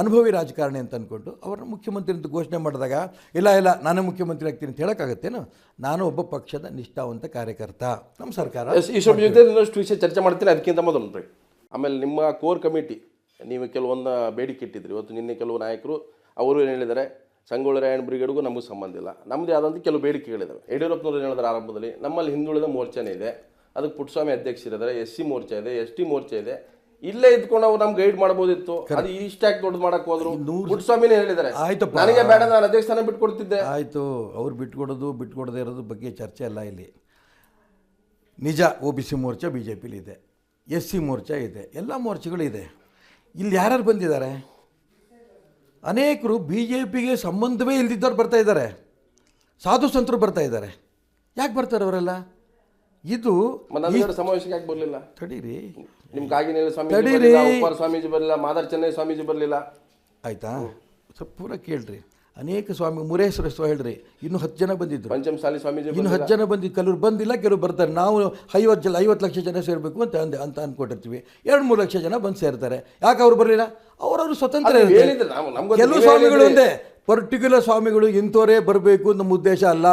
ಅನುಭವಿ ರಾಜಕಾರಣಿ ಅಂತ ಅಂದ್ಕೊಂಡು ಅವ್ರನ್ನ ಮುಖ್ಯಮಂತ್ರಿ ಅಂತ ಘೋಷಣೆ ಮಾಡಿದಾಗ ಇಲ್ಲ ಇಲ್ಲ ನಾನೇ ಮುಖ್ಯಮಂತ್ರಿ ಆಗ್ತೀನಿ ಅಂತ ಹೇಳೋಕ್ಕಾಗತ್ತೇನು? ನಾನು ಒಬ್ಬ ಪಕ್ಷದ ನಿಷ್ಠಾವಂತ ಕಾರ್ಯಕರ್ತ. ನಮ್ಮ ಸರ್ಕಾರ ಈಶ್ವರ ಜೊತೆ ಇನ್ನಷ್ಟು ವಿಷಯ ಚರ್ಚೆ ಮಾಡ್ತೀನಿ ಅದಕ್ಕಿಂತ ಮೊದಲು ರೀ ಆಮೇಲೆ ನಿಮ್ಮ ಕೋರ್ ಕಮಿಟಿ ನೀವು ಕೆಲವೊಂದು ಬೇಡಿಕೆ ಇಟ್ಟಿದ್ರಿ. ಇವತ್ತು ನಿನ್ನೆ ಕೆಲವು ನಾಯಕರು ಅವರು ಏನು ಹೇಳಿದ್ದಾರೆ? ಸಂಗೊಳ್ಳಿ ರಾಯಣ್ಣ ಬ್ರಿಗೇಡ್ಗೂ ನಮಗೂ ಸಂಬಂಧ ಇಲ್ಲ. ನಮ್ಮದೇ ಆದಂಥ ಕೆಲವು ಬೇಡಿಕೆಗಳಿದ್ದಾವೆ ಯಡಿಯೂರಪ್ಪನವರು ಏನು ಹೇಳಿದ್ರೆ ಆರಂಭದಲ್ಲಿ? ನಮ್ಮಲ್ಲಿ ಹಿಂದುಳಿದ ಮೋರ್ಚಾನೇ ಇದೆ. ಅದಕ್ಕೆ ಪುಟ್ಟಸ್ವಾಮಿ ಅಧ್ಯಕ್ಷರಿದ್ದಾರೆ ಎಸ್ ಸಿ ಮೋರ್ಚಾ ಇದೆ ಎಸ್ ಟಿ ಮೋರ್ಚಾ ಇದೆ. ಇಲ್ಲೇ ಇದ್ಕೊಂಡು ಅವ್ರು ನಮ್ಗೆ ಗೈಡ್ ಮಾಡಬಹುದಿತ್ತು ಅದು ಇಷ್ಟಾಗಿ ದೊಡ್ಡದು ಮಾಡಕ್ ಹೋದ್ರು. ಪುಟ್ಟಸ್ವಾಮಿನೇ ಹೇಳಿದ್ದಾರೆ. ಆಯ್ತು ನನಗೆ ಬೇಡ ನಾನು ಅಧ್ಯಕ್ಷ ಸ್ಥಾನ ಬಿಟ್ಕೊಡ್ತಿದ್ದೆ. ಆಯಿತು ಅವ್ರು ಬಿಟ್ಕೊಡೋದು ಬಿಟ್ಕೊಡದೇ ಇರೋದು ಬಗ್ಗೆ ಚರ್ಚೆ ಅಲ್ಲ ಇಲ್ಲಿ. ನಿಜ O B C Morcha B J ಪಿಲಿ ಇದೆ. ಎಸ್ ಸಿ ಮೋರ್ಚಾ ಇದೆ. ಎಲ್ಲ ಮೋರ್ಚಾಗಳಿದೆ ಇಲ್ಲಿ ಯಾರ್ಯಾರು ಬಂದಿದ್ದಾರೆ? ಅನೇಕರು ಬಿ ಜೆ ಪಿಗೆ ಸಂಬಂಧವೇ ಇಲ್ದಿದ್ದವ್ರು ಬರ್ತಾ ಇದ್ದಾರೆ. ಸಾಧು ಸಂತರು ಬರ್ತಾ ಇದ್ದಾರೆ. ಯಾಕೆ ಬರ್ತಾರೆ ಅವರೆಲ್ಲ? ಇದು ಸಮಾವೇಶಕ್ಕೆ ಯಾಕೆ ಬರಲಿಲ್ಲ? ತಡೀರಿ. ನಿಮ್ ಕಾಗಿನಲ್ಲಿ ಸ್ವಾಮೀಜಿ ತಡೀರಿ. ಬರಲಿಲ್ಲ ಉಪ್ಪಾರ ಸ್ವಾಮೀಜಿ ಬರಲಿಲ್ಲ ಮಾದರ್ ಚೆನ್ನೈ ಸ್ವಾಮೀಜಿ ಬರಲಿಲ್ಲ. ಆಯಿತಾ? ಸ್ವಲ್ಪ ಪೂರ ಕೇಳ್ರಿ. ಅನೇಕ ಸ್ವಾಮಿ ಮುರೇಶ್ವರ ಸ್ವಾಮಿ ಹೇಳ್ರಿ. ಇನ್ನೂ ಹತ್ತು ಜನ ಬಂದಿದ್ರು. ಪಂಚಮಸಾಲಿ ಸ್ವಾಮೀಜಿ ಇನ್ನು ಹತ್ತು ಜನ ಬಂದಿದ್ದು ಕೆಲವ್ರು ಬಂದಿಲ್ಲ ಕೆಲವ್ರು ಬರ್ತಾರೆ. ನಾವು ಐವತ್ತು ಜನ ಐವತ್ತು ಲಕ್ಷ ಜನ ಸೇರಬೇಕು ಅಂತ ಅಂದೆ ಅಂತ ಅಂದ್ಕೊಟ್ಟಿರ್ತೀವಿ ಎರಡು ಮೂರು ಲಕ್ಷ ಜನ ಬಂದು ಸೇರ್ತಾರೆ. ಯಾಕೆ ಅವ್ರು ಬರಲಿಲ್ಲ? ಅವರವರು ಸ್ವತಂತ್ರ ಅದು ಇರುತ್ತೆ. ಹೇಳಿದ್ರೆ. ನಾವು- ನಮ್ಗೊಂದು ಕೆಲವು ನೀವೇ ಸ್ವಾಮಿಗಳು ಅಂದೆ ಒಂದೇ. ಪರ್ಟಿಕ್ಯುಲರ್ ಸ್ವಾಮಿಗಳು ಇಂಥವರೇ ಬರಬೇಕು ನಮ್ಮ ಉದ್ದೇಶ ಅಲ್ಲ.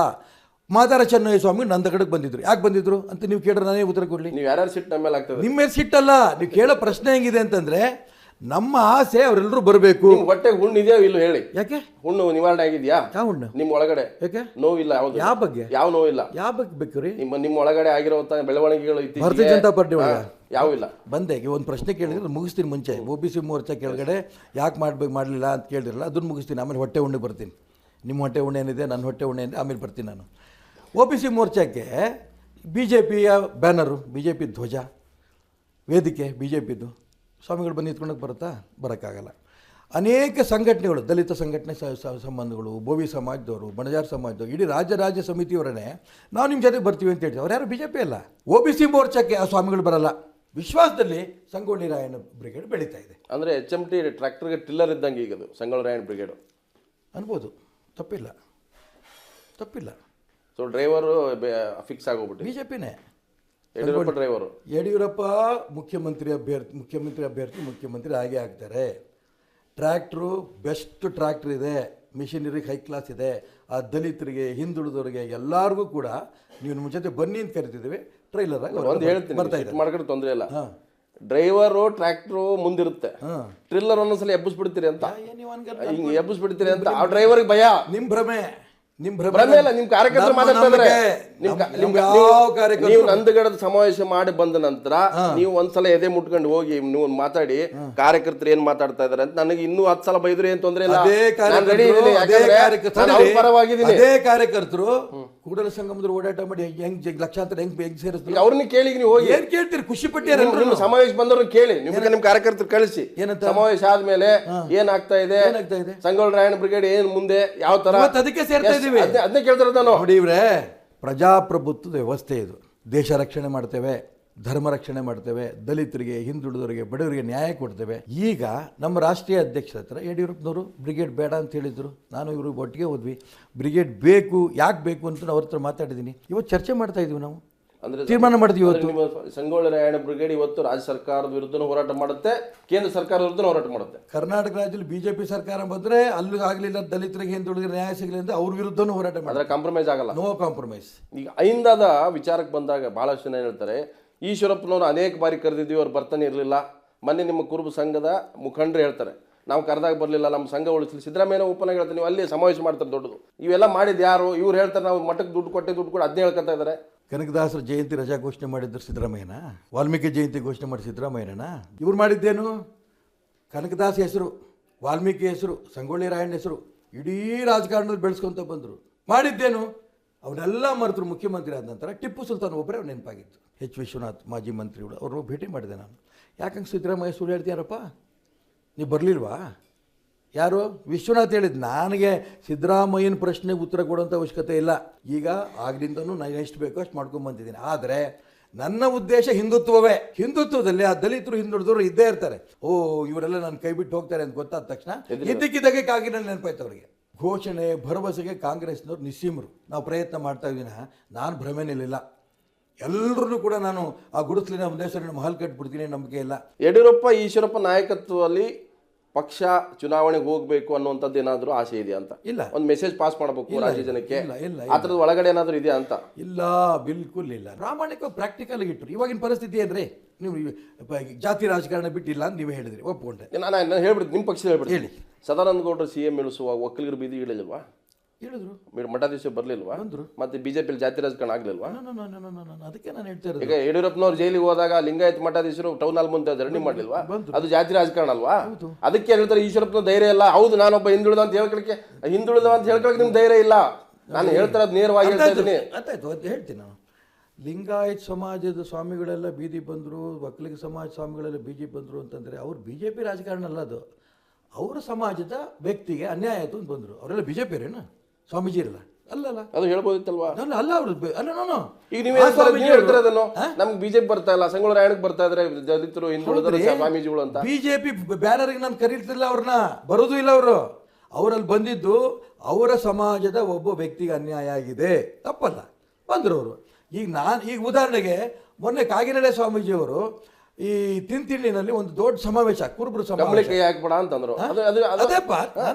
ಮಾದಾರ ಚೆನ್ನಯ್ಯ ಸ್ವಾಮಿ ನಂದ ಕಡೆಗೆ ಬಂದಿದ್ರು. ಯಾಕೆ ಬಂದಿದ್ರು? ಅಂತ ನೀವು ಕೇಳಿದ್ರೆ ನಾನೇ ಉತ್ತರ ಕೊಡಲಿ. ನೀವು ಯಾರು ಸಿಟ್ಟು ನಮ್ಮ ಮೇಲೆ ಆಗ್ತದೆ ನಿಮ್ಮ ಮೇಲೆ ಸಿಟ್ಟಲ್ಲ ನೀವು ಕೇಳೋ ಪ್ರಶ್ನೆ ಹೆಂಗಿದೆ ಅಂತಂದ್ರೆ ನಮ್ಮ ಆಸೆ ಅವರೆಲ್ಲರೂ ಬರಬೇಕು. ಹೊಟ್ಟೆ ಹುಣ್ಣು ಇದೆಯೋ ಇಲ್ಲ ಹೇಳಿ. ಯಾಕೆ? ಹುಣ್ಣು ನಿವಾರಣೆ ಆಗಿದೆಯಾ? ಯಾವ ಹುಣ್ಣು? ನಿಮ್ಮ ಒಳಗಡೆ. ಯಾಕೆ? ನೋವಿಲ್ಲ ಯಾವ್ದು? ಯಾವ ಬಗ್ಗೆ? ಯಾವ ನೋವಿಲ್ಲ. ಯಾವ ಬಗ್ಗೆ ಬೇಕು ರೀ? ನಿಮ್ಮ ನಿಮ್ಮ ಒಳಗಡೆ ಆಗಿರುವಂತ ಬೆಳವಣಿಗೆಗಳು ಭಾರತೀಯ ಇತ್ತೀಚೆಗೆ ಜನತಾ ಪಾರ್ಟಿ ಒಳಗೆ ಯಾವಿಲ್ಲ. ಬಂದೆ ಈಗ ಒಂದು ಪ್ರಶ್ನೆ ಕೇಳಿದ್ರೆ ಮುಗಿಸ್ತೀನಿ ಮುಂಚೆ. ಒ ಬಿ ಸಿ ಮೋರ್ಚಾ ಕೆಳಗಡೆ ಯಾಕೆ ಮಾಡ್ಬೇಕು ಮಾಡಲಿಲ್ಲ ಅಂತ ಕೇಳಿರಲ್ಲ ಅದನ್ನು ಮುಗಿಸ್ತೀನಿ. ಆಮೇಲೆ ಹೊಟ್ಟೆ ಉಣ್ಣೆ ಬರ್ತೀನಿ. ನಿಮ್ಮ ಹೊಟ್ಟೆ ಉಣ್ಣೆ ಏನಿದೆ? ನನ್ನ ಹೊಟ್ಟೆ ಉಣ್ಣೆ ಏನಿದೆ? ಆಮೇಲೆ ಬರ್ತೀನಿ ನಾನು. ಒ ಬಿ ಸಿ ಮೋರ್ಚಾಕ್ಕೆ ಬಿ ಜೆ ಪಿಯ ಬ್ಯಾನರು ಬಿ ಜೆ ಪಿ ಧ್ವಜ ವೇದಿಕೆ ಬಿ ಜೆ ಪಿದು ಸ್ವಾಮಿಗಳು ಬಂದು ನಿಂತ್ಕೊಂಡೋಗಿ ಬರುತ್ತಾ? ಬರೋಕ್ಕಾಗಲ್ಲ. ಅನೇಕ ಸಂಘಟನೆಗಳು ದಲಿತ ಸಂಘಟನೆ ಸಂಬಂಧಗಳು ಬೋವಿ ಸಮಾಜದವರು ಬಣಜಾರ್ ಸಮಾಜದವರು ಇಡೀ ರಾಜ್ಯ ರಾಜ್ಯ ಸಮಿತಿಯವರೇ ನಾವು ನಿಮ್ಮ ಜೊತೆ ಬರ್ತೀವಿ ಅಂತ ಹೇಳ್ತೀವಿ. ಅವ್ರು ಯಾರು ಬಿ ಜೆ ಪಿ ಅಲ್ಲ. ಒ ಬಿ ಸಿ ಮೋರ್ಚಾಕ್ಕೆ ಆ ಸ್ವಾಮಿಗಳು ಬರಲ್ಲ. ವಿಶ್ವಾಸದಲ್ಲಿ ಸಂಗೊಳ್ಳಿ ರಾಯಣ್ಣ ಬ್ರಿಗೇಡ್ ಬೆಳೀತಾ ಇದೆ. ಅಂದರೆ ಎಚ್ ಎಂ ಟಿ ಟ್ರ್ಯಾಕ್ಟರ್ಗೆ ಟಿಲ್ಲರ್ ಇದ್ದಂಗೆ ಈಗ ಅದು ಸಂಗೊಳ್ಳಿ ರಾಯಣ್ಣ ಬ್ರಿಗೇಡು. ಅನ್ಬೋದು. ತಪ್ಪಿಲ್ಲ. ತಪ್ಪಿಲ್ಲ. ಸೊ ಡ್ರೈವರು ಫಿಕ್ಸ್ ಆಗೋಗ್ಬಿಟ್ಟು ಬಿ ಜೆ ಪಿನೇ ಯಡಿಯೂರಪ್ಪ ಡ್ರೈವರು ಯಡಿಯೂರಪ್ಪ ಮುಖ್ಯಮಂತ್ರಿ ಅಭ್ಯರ್ಥಿ ಮುಖ್ಯಮಂತ್ರಿ ಅಭ್ಯರ್ಥಿ ಮುಖ್ಯಮಂತ್ರಿ ಆಗೇ ಆಗ್ತಾರೆ. ಟ್ರ್ಯಾಕ್ಟ್ರು ಬೆಸ್ಟ್ ಟ್ರ್ಯಾಕ್ಟ್ರ್ ಇದೆ. ಮಿಷಿನರಿಗೆ ಹೈ ಕ್ಲಾಸ್ ಇದೆ. ಆ ದಲಿತರಿಗೆ ಹಿಂದುಳಿದವರಿಗೆ ಎಲ್ಲರಿಗೂ ಕೂಡ ನೀವು ನಮ್ಮ ಜೊತೆ ಬನ್ನಿ ಅಂತ ಕರಿತಿದ್ದೀವಿ. ಟ್ರೈಲರ್ ಆಗಿ ಒಂದು ಹೇಳ್ತೀನಿ ಬರ್ತಾ ಸಿಟ್ಟು ಇದೆ. ಮಾಡ್ಕೊಂಡು ತೊಂದರೆ ಇಲ್ಲ. ಹಾಂ. Driver tractor ಮುಂದಿರುತ್ತೆ. ಟ್ರಿಲ್ಲರ್ ಒಂದೊಂದ್ಸಲ ಎಬ್ಬಿಸ್ಬಿಡ್ತೀರಿ ಅಂತ. ಹಿಂಗೆ ಎಬ್ಬಿಸ್ಬಿಡ್ತೀರಿ ಅಂತ. ಆ ಡ್ರೈವರ್ಗೆ ಭಯ. ನಿಮ್ಮ ಭ್ರಮೆ. ಭ್ರಮೆ ಇಲ್ಲ ನಿಮ್ ಕಾರ್ಯಕರ್ತರು ನೀವು- ನಂದಗಡದ ಸಮಾವೇಶ ಮಾಡಿ ಬಂದ ನಂತರ ನೀವು ಒಂದ್ಸಲ ಎದೆ ಮುಟ್ಕೊಂಡು ಹೋಗಿ ನೀವು ಮಾತಾಡಿ ಕಾರ್ಯಕರ್ತರು ಏನ್ ಮಾತಾಡ್ತಾ ಇದಾರೆ ಅಂತ ನನಗೆ ಇನ್ನೂ ಹತ್ತು ಸಲ ಬೈದ್ರು ಏನ್ ತೊಂದ್ರೆ ಇಲ್ಲ. ಅದೇ ಕಾರ್ಯಕರ್ತರು ಕೂಡಲ ಸಂಗಮದ ಓಡಾಟ ಮಾಡಿ ಹೆಂಗ್ ಲಕ್ಷಾಂತರ ಹೆಂಗ್ ಹೆಂಗ್ ಸೇರಿಸ್ತಾರೆ? ಅವ್ರನ್ನ ಕೇಳಿ ನೀವು ಹೋಗಿ. ಏನ್ ಕೇಳ್ತೀರಿ? ಖುಷಿ ಪಟ್ಟಿಯಾರ ನಿಮ್ಮ- ಸಮಾವೇಶ ಬಂದವ್ರನ್ನ ಕೇಳಿ. ನಿಮ್ಗೆ ನಿಮ್ ಕಾರ್ಯಕರ್ತರು ಕಳಿಸಿ. ಏನಂತ? ಸಮಾವೇಶ ಆದ್ಮೇಲೆ ಏನಾಗ್ತಾ ಇದೆ? ಏನಾಗ್ತಾ ಇದೆ? ಸಂಗೊಳ್ಳಿ ರಾಯಣ್ಣ ಬ್ರಿಗೇಡ್ ಏನ್ ಮುಂದೆ? ಯಾವ ತರ? ಅದಕ್ಕೆ ಸೇರ್ತಾ ಇದೀವಿ. ಅದನ್ನೇ ಕೇಳ್ತಿರೋದು ನಾನು ನೋಡಿ ಇವ್ರೆ ಪ್ರಜಾಪ್ರಭುತ್ವದ ವ್ಯವಸ್ಥೆ ಇದು. ದೇಶ ರಕ್ಷಣೆ ಮಾಡ್ತೇವೆ ಧರ್ಮ ರಕ್ಷಣೆ ಮಾಡ್ತೇವೆ ದಲಿತರಿಗೆ ಹಿಂದುಳಿದವರಿಗೆ ಬಡವರಿಗೆ ನ್ಯಾಯ ಕೊಡ್ತೇವೆ. ಈಗ ನಮ್ಮ ರಾಷ್ಟ್ರೀಯ ಅಧ್ಯಕ್ಷರ ಹತ್ರ ಯಡಿಯೂರಪ್ಪನವರು ಬ್ರಿಗೇಡ್ ಬೇಡ ಅಂತ ಹೇಳಿದ್ರು. ನಾನು ಇವರು ಒಟ್ಟಿಗೆ ಹೋದ್ವಿ. ಬ್ರಿಗೇಡ್ ಬೇಕು ಯಾಕೆ ಬೇಕು ಅಂತ ಅವ್ರ ಹತ್ರ ಮಾತಾಡಿದ್ದೀನಿ ಇವತ್ತು ಚರ್ಚೆ ಮಾಡ್ತಾ ಇದ್ದೀವಿ ನಾವು. ಅಂದ್ರೆ ತೀರ್ಮಾನ ಮಾಡಿದ್ವಿ ಇವತ್ತು. ನಿಮ್ಮ ಸಂಗೊಳ್ಳಿ ರಾಯಣ್ಣ ಬ್ರಿಗೇಡ್ ಇವತ್ತು ರಾಜ್ಯ ಸರ್ಕಾರದ ವಿರುದ್ಧ ಹೋರಾಟ ಮಾಡುತ್ತೆ ಕೇಂದ್ರ ಸರ್ಕಾರದ ವಿರುದ್ಧ ಹೋರಾಟ ಮಾಡುತ್ತೆ. ಕರ್ನಾಟಕ ರಾಜ್ಯದಲ್ಲಿ ಬಿಜೆಪಿ ಸರ್ಕಾರ ಬಂದ್ರೆ ಅಲ್ಲಿ ಆಗಲಿಲ್ಲ ದಲಿತರಿಗೆ ಹಿಂದುಳಿದ ನ್ಯಾಯ ಸಿಗಲಿ ಅಂತ ಅವ್ರ ವಿರುದ್ಧನೂ ಹೋರಾಟ ಮಾಡಿದ್ರೆ ಕಾಂಪ್ರಮೈಸ್ ಆಗಲ್ಲ. ನೋ ಕಾಂಪ್ರಮೈಸ್ ಈಗ ಐಂದಾದ ವಿಚಾರಕ್ಕೆ ಬಂದಾಗ ಬಹಳಷ್ಟು ಜನ ಹೇಳ್ತಾರೆ ಈಶ್ವರಪ್ಪನವರು ಅನೇಕ ಬಾರಿ ಕರೆದಿದ್ದೀವಿ ಅವ್ರು ಬರ್ತಾನೆ ಇರಲಿಲ್ಲ. ಮೊನ್ನೆ ನಿಮ್ಮ ಕುರುಬ ಸಂಘದ ಮುಖಂಡರು ಹೇಳ್ತಾರೆ ನಾವು ಕರೆದಾಗ ಬರಲಿಲ್ಲ ನಮ್ಮ ಸಂಘ ಉಳಿಸಲಿ. ಸಿದ್ದರಾಮಯ್ಯ ಓಪನ್ ಹೇಳ್ತಾರೆ ನೀವು ಅಲ್ಲಿ ಸಮಾವೇಶ ಮಾಡ್ತಾರೆ ದೊಡ್ಡದು. ಇವೆಲ್ಲ ಮಾಡಿದ್ದು ಯಾರು? ಇವ್ರು ಹೇಳ್ತಾರೆ ನಾವು ಮಠಕ್ಕೆ ದುಡ್ಡು ಕೊಟ್ಟೆ ದುಡ್ಡು ಕೊಟ್ಟು ಅದನ್ನೇ ಹೇಳ್ಕೊತಾ ಇದ್ದಾರೆ. ಕನಕದಾಸರ ಜಯಂತಿ ರಜಾ ಘೋಷಣೆ ಮಾಡಿದ್ರು ಸಿದ್ದರಾಮಯ್ಯನ, ವಾಲ್ಮೀಕಿ ಜಯಂತಿ ಘೋಷಣೆ ಮಾಡಿ ಸಿದ್ದರಾಮಯ್ಯನ ಇವ್ರು ಮಾಡಿದ್ದೇನು? ಕನಕದಾಸ ಹೆಸರು, ವಾಲ್ಮೀಕಿ ಹೆಸರು, ಸಂಗೊಳ್ಳಿ ರಾಯಣ್ಣ ಹೆಸರು, ಇಡೀ ರಾಜಕಾರಣದಲ್ಲಿ ಬೆಳೆಸ್ಕೊಂತ ಬಂದರು. ಮಾಡಿದ್ದೇನು? ಅವನ್ನೆಲ್ಲ ಮರೆತರು ಮುಖ್ಯಮಂತ್ರಿ ಆದ ನಂತರ ಟಿಪ್ಪು ಸುಲ್ತಾನ್ ಒಬ್ಬರೇ ಅವ್ರು ನೆನಪಾಗಿತ್ತು. ಎಚ್ ವಿಶ್ವನಾಥ್ ಮಾಜಿ ಮಂತ್ರಿಗಳು ಅವರು ಭೇಟಿ ಮಾಡಿದೆ ನಾನು. ಯಾಕಂಗೆ ಸಿದ್ದರಾಮಯ್ಯ ಸುಳ್ಳು ಹೇಳ್ತೀಯಾರಪ್ಪ ನೀವು ಬರಲಿಲ್ವಾ? ಯಾರು? ವಿಶ್ವನಾಥ್ ಹೇಳಿದ್ ನನಗೆ ಸಿದ್ದರಾಮಯ್ಯನ ಪ್ರಶ್ನೆಗೆ ಉತ್ತರ ಕೊಡುವಂಥ ಅವಶ್ಯಕತೆ ಇಲ್ಲ. ಈಗ ಆಗ್ಲಿಂದನೂ ನಾನು ಎಷ್ಟು ಬೇಕೋ ಅಷ್ಟು ಮಾಡ್ಕೊಂಡು ಬಂದಿದ್ದೀನಿ. ಆದರೆ ನನ್ನ ಉದ್ದೇಶ ಹಿಂದುತ್ವವೇ. ಹಿಂದುತ್ವದಲ್ಲಿ ಆ ದಲಿತರು ಹಿಂದುಳಿದವರು ಇದ್ದೇ ಇರ್ತಾರೆ. ಓ ಇವರೆಲ್ಲ ನಾನು ಕೈ ಬಿಟ್ಟು ಹೋಗ್ತಾರೆ ಅಂತ ಗೊತ್ತಾದ ತಕ್ಷಣ ಇದ್ದಕ್ಕಿದ್ದಾಗೆ ಕಾಗಿನ ನೆನಪಾಯ್ತು ಅವರಿಗೆ. ಘೋಷಣೆ ಭರವಸೆಗೆ ಕಾಂಗ್ರೆಸ್ನವ್ರು ನಿಸ್ಸೀಮರು. ನಾವು ಪ್ರಯತ್ನ ಮಾಡ್ತಾ ಇದ್ದೀನ. ನಾನು ಭ್ರಮೆನಲ್ಲಿಲ್ಲ. ಎಲ್ಲರೂ ಕೂಡ ನಾನು ಆ ಗುಡಿಸ್ಲಿನ ಒಂದೇಶ್ವರನ ಮಹಲ್ ಕಟ್ಬಿಡ್ತೀನಿ ನಂಬಿಕೆ ಇಲ್ಲ. ಯಡಿಯೂರಪ್ಪ ಈಶ್ವರಪ್ಪ ನಾಯಕತ್ವದಲ್ಲಿ ಪಕ್ಷ ಚುನಾವಣೆಗೆ ಹೋಗ್ಬೇಕು ಅನ್ನುವಂಥದ್ದು ಏನಾದರೂ ಆಸೆ ಇದೆಯಾ ಅಂತ? ಇಲ್ಲ. ಒಂದು ಮೆಸೇಜ್ ಪಾಸ್ ಮಾಡಬೇಕು ರಾಜ್ಯ ಜನಕ್ಕೆ. ಇಲ್ಲ ಇಲ್ಲ ಆ ಥರದ ಒಳಗಡೆ ಏನಾದರೂ ಇದೆಯಾ ಅಂತ? ಇಲ್ಲ ಬಿಲ್ಕುಲ್ ಇಲ್ಲ. ಪ್ರಾಮಾಣಿಕ ಪ್ರಾಕ್ಟಿಕಲ್ ಇಟ್ಟರು ಇವಾಗಿನ ಪರಿಸ್ಥಿತಿ ಏನ್ರಿ ನೀವು ಜಾತಿ ರಾಜಕಾರಣ ಬಿಟ್ಟಿಲ್ಲ ಅಂತ ನೀವೇ ಹೇಳಿದ್ರಿ. ಒಪ್ಕೊಂಡೆ. ನಾನು ನಾನು ಹೇಳ್ಬಿಡ್ತೀನಿ. ನಿಮ್ಮ ಪಕ್ಷ ಹೇಳ್ಬಿಡ್ತೀನಿ. ಹೇಳಿ. ಸದಾನಂದ ಗೌಡರು ಸಿ ಎಂ ಇಳಿಸುವಾಗ ಒಕ್ಕಲಿಗರು ಬೀದಿ ಇಳಿಲ್ವಾ ಹೇಳಿದ್ರು. ಮೀ- ಮಠಾಧೀಶ ಬರ್ಲಿಲ್ವಾ? ಬಂದ್ರು. ಮತ್ತೆ ಬಿಜೆಪಿಲಿ ಜಾತಿ ರಾಜಕಾರಣ ಆಗ್ಲಿಲ್ವಾ? ನಾನು ನಾನು ನಾನು ನಾನು ಅದಕ್ಕೆ ನಾನು ಹೇಳ್ತಾ ಇರೋದು. ಈಗ ಯಡಿಯೂರಪ್ಪನವ್ರು ಜೈಲಿಗೆ ಹೋದಾಗ ಲಿಂಗಾಯತ್ ಮಠಾಧೀಶರು ಟೌನ್ ಹಾಲ್ ಮುಂದೆ ಧರಣಿ ಮಾಡ್ಲಿಲ್ವಾ? ಅದು ಜಾತಿ ರಾಜಕಾರಣ ಅಲ್ವಾ? ಅದಕ್ಕೆ ಹೇಳ್ತಾರೆ ಈಶ್ವರಪ್ಪನ ಧೈರ್ಯ ಇಲ್ಲ? ಹೌದು ನಾನೊಬ್ಬ ಹಿಂದುಳಿದ ಅಂತ ಹೇಳ್ಕೊಳಕ್ಕೆ ಹಿಂದುಳಿದ ಅಂತ ಹೇಳ್ಕೊಳಕ್ಕೆ ನಿಮ್ಗೆ ಧೈರ್ಯ ಇಲ್ಲ. ನಾನು ಹೇಳ್ತಿರೋದು ನೇರವಾಗಿ ಹೇಳ್ತಾ ಇದ್ದೀನಿ. ಅರ್ಥಾಯ್ತು ಅದು ಹೇಳ್ತೀನಿ ನಾನು. ಲಿಂಗಾಯತ್ ಸಮಾಜದ ಸ್ವಾಮಿಗಳೆಲ್ಲ ಬೀದಿ ಬಂದರು ಒಕ್ಕಲಿಗ ಸಮಾಜ ಸ್ವಾಮಿಗಳೆಲ್ಲ ಬಿ ಜೆ ಬಂದರು ಅಂತಂದರೆ ಅವ್ರು ಬಿ ಜೆ ಪಿ ರಾಜಕಾರಣ ಅಲ್ಲ ಅದು. ಅವರ ಸಮಾಜದ ವ್ಯಕ್ತಿಗೆ ಅನ್ಯಾಯ ಆಯಿತು ಅಂತ ಬಂದರು. ಅವರೆಲ್ಲ ಬಿ ಜೆ ಪಿರೇನ ಸ್ವಾಮೀಜಿ ಇರಲ್ಲ? ಅಲ್ಲಲ್ಲ ಅದು ಹೇಳ್ಬೋದಿತ್ತಲ್ವಾ? ಅಲ್ಲ ಅಲ್ಲ ಅವರು ಅಲ್ಲ ನಾನು ಈಗ ನೀವು ಹೇಳ್ತಾರೆ ಅದನ್ನು ನಮ್ಗೆ ಬಿಜೆಪಿ ಬರ್ತಾ ಇಲ್ಲ ಸಂಗೊಳ್ಳಿ ರಾಯಣಕ್ಕೆ ಬರ್ತಾ ಇದ್ರೆ ದಲಿತರು ಹಿಂದುಳಿದ್ರೆ ಸ್ವಾಮೀಜಿಗಳು ಅಂತ. ಬಿಜೆಪಿ ಬ್ಯಾನರ್ಗೆ ನಾನು ಕರೀತಿಲ್ಲ ಅವ್ರನ್ನ. ಬರೋದು ಇಲ್ಲ ಅವರು. ಅವರಲ್ಲಿ ಬಂದಿದ್ದು ಅವರ ಸಮಾಜದ ಒಬ್ಬ ವ್ಯಕ್ತಿಗೆ ಅನ್ಯಾಯ ಆಗಿದೆ. ತಪ್ಪಲ್ಲ. ಬಂದರು ಅವರು. ಈಗ ನಾನು ಈಗ ಉದಾಹರಣೆಗೆ ಮೊನ್ನೆ ಕಾಗಿನೆಲೆ ಸ್ವಾಮೀಜಿಯವರು ಈ ತಿಂತಿಳ್ಳಿನಲ್ಲಿ ಒಂದು ದೊಡ್ಡ ಸಮಾವೇಶ ಕುರುಬರು ಸಮಾವೇಶ. ಅದೇಪ್ಪ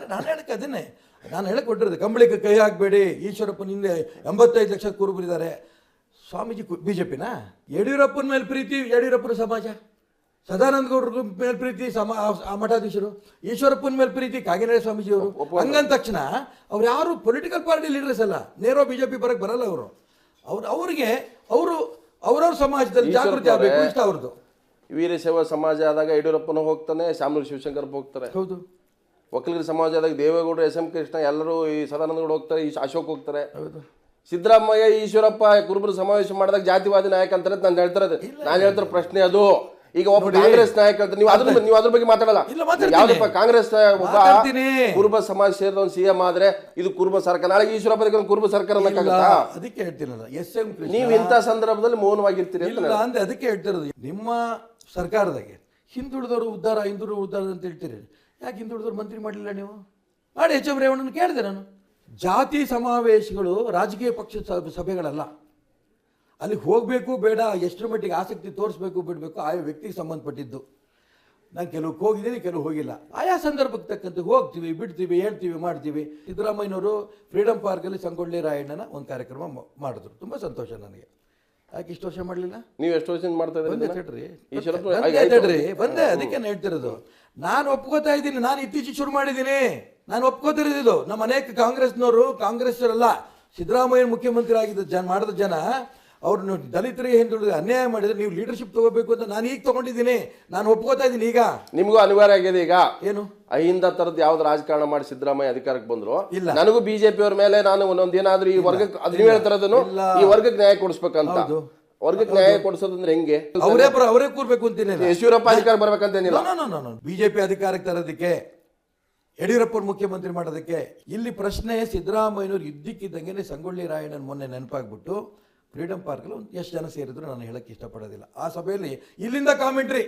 ನಾನು ಹೇಳಕ್ಕೆ ಅದನ್ನೇ. ನಾನು ಹೇಳಕ್ಕೆ ಕೊಟ್ಟಿರೋದು ಕಂಬಳಿಗೆ ಕೈ ಹಾಕಬೇಡಿ ಈಶ್ವರಪ್ಪನ ಹಿಂದೆ ಎಂಬತ್ತೈದು ಲಕ್ಷ ಕುರುಬರಿದ್ದಾರೆ ಸ್ವಾಮೀಜಿ ಬಿ ಜೆ ಪಿನ ಯಡಿಯೂರಪ್ಪನ ಮೇಲೆ ಪ್ರೀತಿ ಯಡಿಯೂರಪ್ಪನ ಸಮಾಜ? ಸದಾನಂದ ಗೌಡ್ರ ಮೇಲೆ ಪ್ರೀತಿ ಸಮ ಆ- ಮಠಾಧೀಶರು? ಈಶ್ವರಪ್ಪನ ಮೇಲೆ ಪ್ರೀತಿ ಕಾಗಿನೆಲೆ ಸ್ವಾಮೀಜಿಯವರು? ಹಂಗಂದ ತಕ್ಷಣ ಅವ್ರು ಯಾರು ಪೊಲಿಟಿಕಲ್ ಪಾರ್ಟಿ ಲೀಡರ್ಸ್ ಅಲ್ಲ ನೇರೋ ಬಿ ಜೆ ಪಿ ಬರಕ್ಕೆ ಬರಲ್ಲ ಅವರು. ಅವ್ರು ಅವ್ರಿಗೆ ಅವರು ಅವ್ರವ್ರ ಸಮಾಜದಲ್ಲಿ ಜಾಗೃತಿ ಆಗಬೇಕು ಇಷ್ಟ ಅವ್ರದ್ದು. ವೀರಶೈವ ಸಮಾಜ ಆದಾಗ ಯಡಿಯೂರಪ್ಪನ ಹೋಗ್ತಾನೆ ಶಾಮನೂರು ಶಿವಶಂಕರ್ ಹೋಗ್ತಾರೆ. ಹೌದು. ಒಕ್ಕಲಿಗರ ಸಮಾಜದಾಗ ದೇವೇಗೌಡರು ಎಸ್ ಎಂ ಕೃಷ್ಣ ಎಲ್ಲರೂ ಈ ಸದಾನಂದಗೌಡ ಹೋಗ್ತಾರೆ ಈ ಅಶೋಕ್ ಹೋಗ್ತಾರೆ. ಸಿದ್ದರಾಮಯ್ಯ ಈಶ್ವರಪ್ಪ ಕುರುಬರು ಸಮಾವೇಶ ಮಾಡಿದಾಗ ಜಾತಿವಾದಿ ನಾಯಕ ಅಂತಾರೆ ಅಂತ ನಾನು ಹೇಳ್ತಾರೆ ನಾನು ಹೇಳ್ತಾರೆ ಪ್ರಶ್ನೆ ಅದು. ಈಗ ಒಬ್ಬ ಕಾಂಗ್ರೆಸ್ ನಾಯಕ ಅಂತ ನೀವು ಅದ್ರ ನೀವು ಅದ್ರ ಬಗ್ಗೆ ಮಾತಾಡಲ್ಲ. ಯಾವ್ದಪ್ಪ ಕಾಂಗ್ರೆಸ್ ಒಬ್ಬ. ಕುರುಬ ಸಮಾಜ ಸೇರಿದವನು ಸಿಎಂ ಆದ್ರೆ ಇದು ಕುರುಬ ಸರ್ಕಾರ. ನಾಳೆ ಈಶ್ವರಪ್ಪ ಕುರುಬ ಸರ್ಕಾರ ಅನ್ನಕ್ಕಾಗತ್ತಾ? ಅದಕ್ಕೆ ಹೇಳ್ತಿರಲ್ಲ ಎಸ್ ಎಂ ನೀವು ಇಂಥ ಸಂದರ್ಭದಲ್ಲಿ ಮೌನವಾಗಿರ್ತೀರಿ ಅದಕ್ಕೆ ಹೇಳ್ತಿರೋದು. ನಿಮ್ಮ ಸರ್ಕಾರದಾಗೆ ಹಿಂದುಳಿದವರು ಉದ್ಧಾರ ಹಿಂದುಳಿದ ಉದ್ಧಾರ ಅಂತ ಹೇಳ್ತೀರಿ. ಯಾಕೆ ಹಿಂದುಳಿದವರು ಮಂತ್ರಿ ಮಾಡಲಿಲ್ಲ ನೀವು? ಮಾಡಿ ಎಚ್ ಎಂ ರೇವಣ್ಣನ ಕೇಳಿದೆ ನಾನು. ಜಾತಿ ಸಮಾವೇಶಗಳು ರಾಜಕೀಯ ಪಕ್ಷದ ಸಭೆಗಳಲ್ಲ. ಅಲ್ಲಿ ಹೋಗಬೇಕು ಬೇಡ, ಎಷ್ಟರ ಮಟ್ಟಿಗೆ ಆಸಕ್ತಿ ತೋರಿಸ್ಬೇಕು ಬಿಡಬೇಕು, ಆಯಾ ವ್ಯಕ್ತಿಗೆ ಸಂಬಂಧಪಟ್ಟಿದ್ದು. ನಾನು ಕೆಲವು ಹೋಗಿದ್ದೀನಿ, ಕೆಲವು ಹೋಗಿಲ್ಲ. ಆಯಾ ಸಂದರ್ಭಕ್ಕೆ ತಕ್ಕಂತೆ ಹೋಗ್ತೀವಿ, ಬಿಡ್ತೀವಿ, ಹೇಳ್ತೀವಿ, ಮಾಡ್ತೀವಿ. ಸಿದ್ದರಾಮಯ್ಯನವರು ಫ್ರೀಡಮ್ ಪಾರ್ಕಲ್ಲಿ ಸಂಗೊಳ್ಳಿ ರಾಯಣ್ಣನ ಒಂದು ಕಾರ್ಯಕ್ರಮ ಮಾಡಿದ್ರು. ತುಂಬ ಸಂತೋಷ ನನಗೆ. ಯಾಕೆ ಇಷ್ಟು ವರ್ಷ ಮಾಡಲಿಲ್ಲ? ನೀವು ಎಷ್ಟು ವರ್ಷದಿಂದ ಮಾಡ್ತಾ ಬಂದೆ ತಡ್ರಿ ಬಂದೆ ತಡ್ರಿ ಬಂದೆ ಅದಕ್ಕೆ ಹೇಳ್ತಿರೋದು ನಾನು ಒಪ್ಕೋತಾ ಇದ್ದೀನಿ ನಾನು ಇತ್ತೀಚೆಗೆ ಶುರು ಮಾಡಿದ್ದೀನಿ. ನಾನು ಒಪ್ಕೋತಿರೋದು ನಮ್ಮ ಅನೇಕ ಕಾಂಗ್ರೆಸ್ನವರು ಕಾಂಗ್ರೆಸ್ನವರಲ್ಲ ಸಿದ್ದರಾಮಯ್ಯ ಮುಖ್ಯಮಂತ್ರಿ ಆಗಿದ್ದ ಜನ ಮಾಡಿದ ಜನ ಅವ್ರನ್ನ ದಲಿತರಿಗೆ ಹಿಂದುಳಿದ ಅನ್ಯಾಯ ಮಾಡಿದ್ರೆ ನೀವು ಲೀಡರ್ಶಿಪ್ ತಗೋಬೇಕು ಅಂತ ನಾನು ಈಗ ತಗೊಂಡಿದ್ದೀನಿ. ನಾನು ಒಪ್ಕೋತಾ ಇದ್ದೀನಿ ಈಗ. ನಿಮಗೂ ಅನಿವಾರ್ಯ ಆಗಿದೆ ಈಗ. ಏನು? ಅಹಿಂದ ತರದ್ ಯಾವ್ದು ರಾಜಕಾರಣ ಮಾಡಿ ಸಿದ್ದರಾಮಯ್ಯ ಅಧಿಕಾರಕ್ಕೆ ಬಂದ್ರು. ಇಲ್ಲ. ನನಗೂ ಬಿಜೆಪಿ ಅವ್ರ ಮೇಲೆ ನಾನು ಒಂದೊಂದ್ ಏನಾದ್ರೂ ಈ ವರ್ಗಕ್ಕೆ ಅದ್ ನೀವು ಹೇಳ್ತಿರೋದನ್ನು ಈ ವರ್ಗಕ್ಕೆ ನ್ಯಾಯ ಕೊಡಿಸ್ಬೇಕಂತ. ವರ್ಗಕ್ಕೆ ನ್ಯಾಯ ಕೊಡಿಸೋದಂದ್ರೆ ಹೆಂಗೆ? ಅವರೇ ಅವರೇ ಕೂರ್ಬೇಕು ಅಂತೀನಿ ಯಶೂರಪ್ಪ ಅಧಿಕಾರ ಬರ್ಬೇಕಂತೇನಿಲ್ಲ. ಬಿಜೆಪಿ ಅಧಿಕಾರಕ್ಕೆ ತರೋದಕ್ಕೆ ಯಡಿಯೂರಪ್ಪನ ಮುಖ್ಯಮಂತ್ರಿ ಮಾಡೋದಕ್ಕೆ ಇಲ್ಲಿ ಪ್ರಶ್ನೆ ಸಿದ್ದರಾಮಯ್ಯನವ್ರು ಇದ್ದಕ್ಕಿದ್ದಂಗೆ ಸಂಗೊಳ್ಳಿ ರಾಯಣ್ಣನ ಮೊನ್ನೆ ನೆನಪಾಗ್ಬಿಟ್ಟು ಫ್ರೀಡಮ್ ಪಾರ್ಕಲ್ಲಿ ಒಂದು ಎಷ್ಟು ಜನ ಸೇರಿದ್ರು ನಾನು ಹೇಳೋಕ್ಕೆ ಇಷ್ಟಪಡೋದಿಲ್ಲ. ಆ ಸಭೆಯಲ್ಲಿ ಇಲ್ಲಿಂದ ಕಾಮೆಂಟ್ರಿ.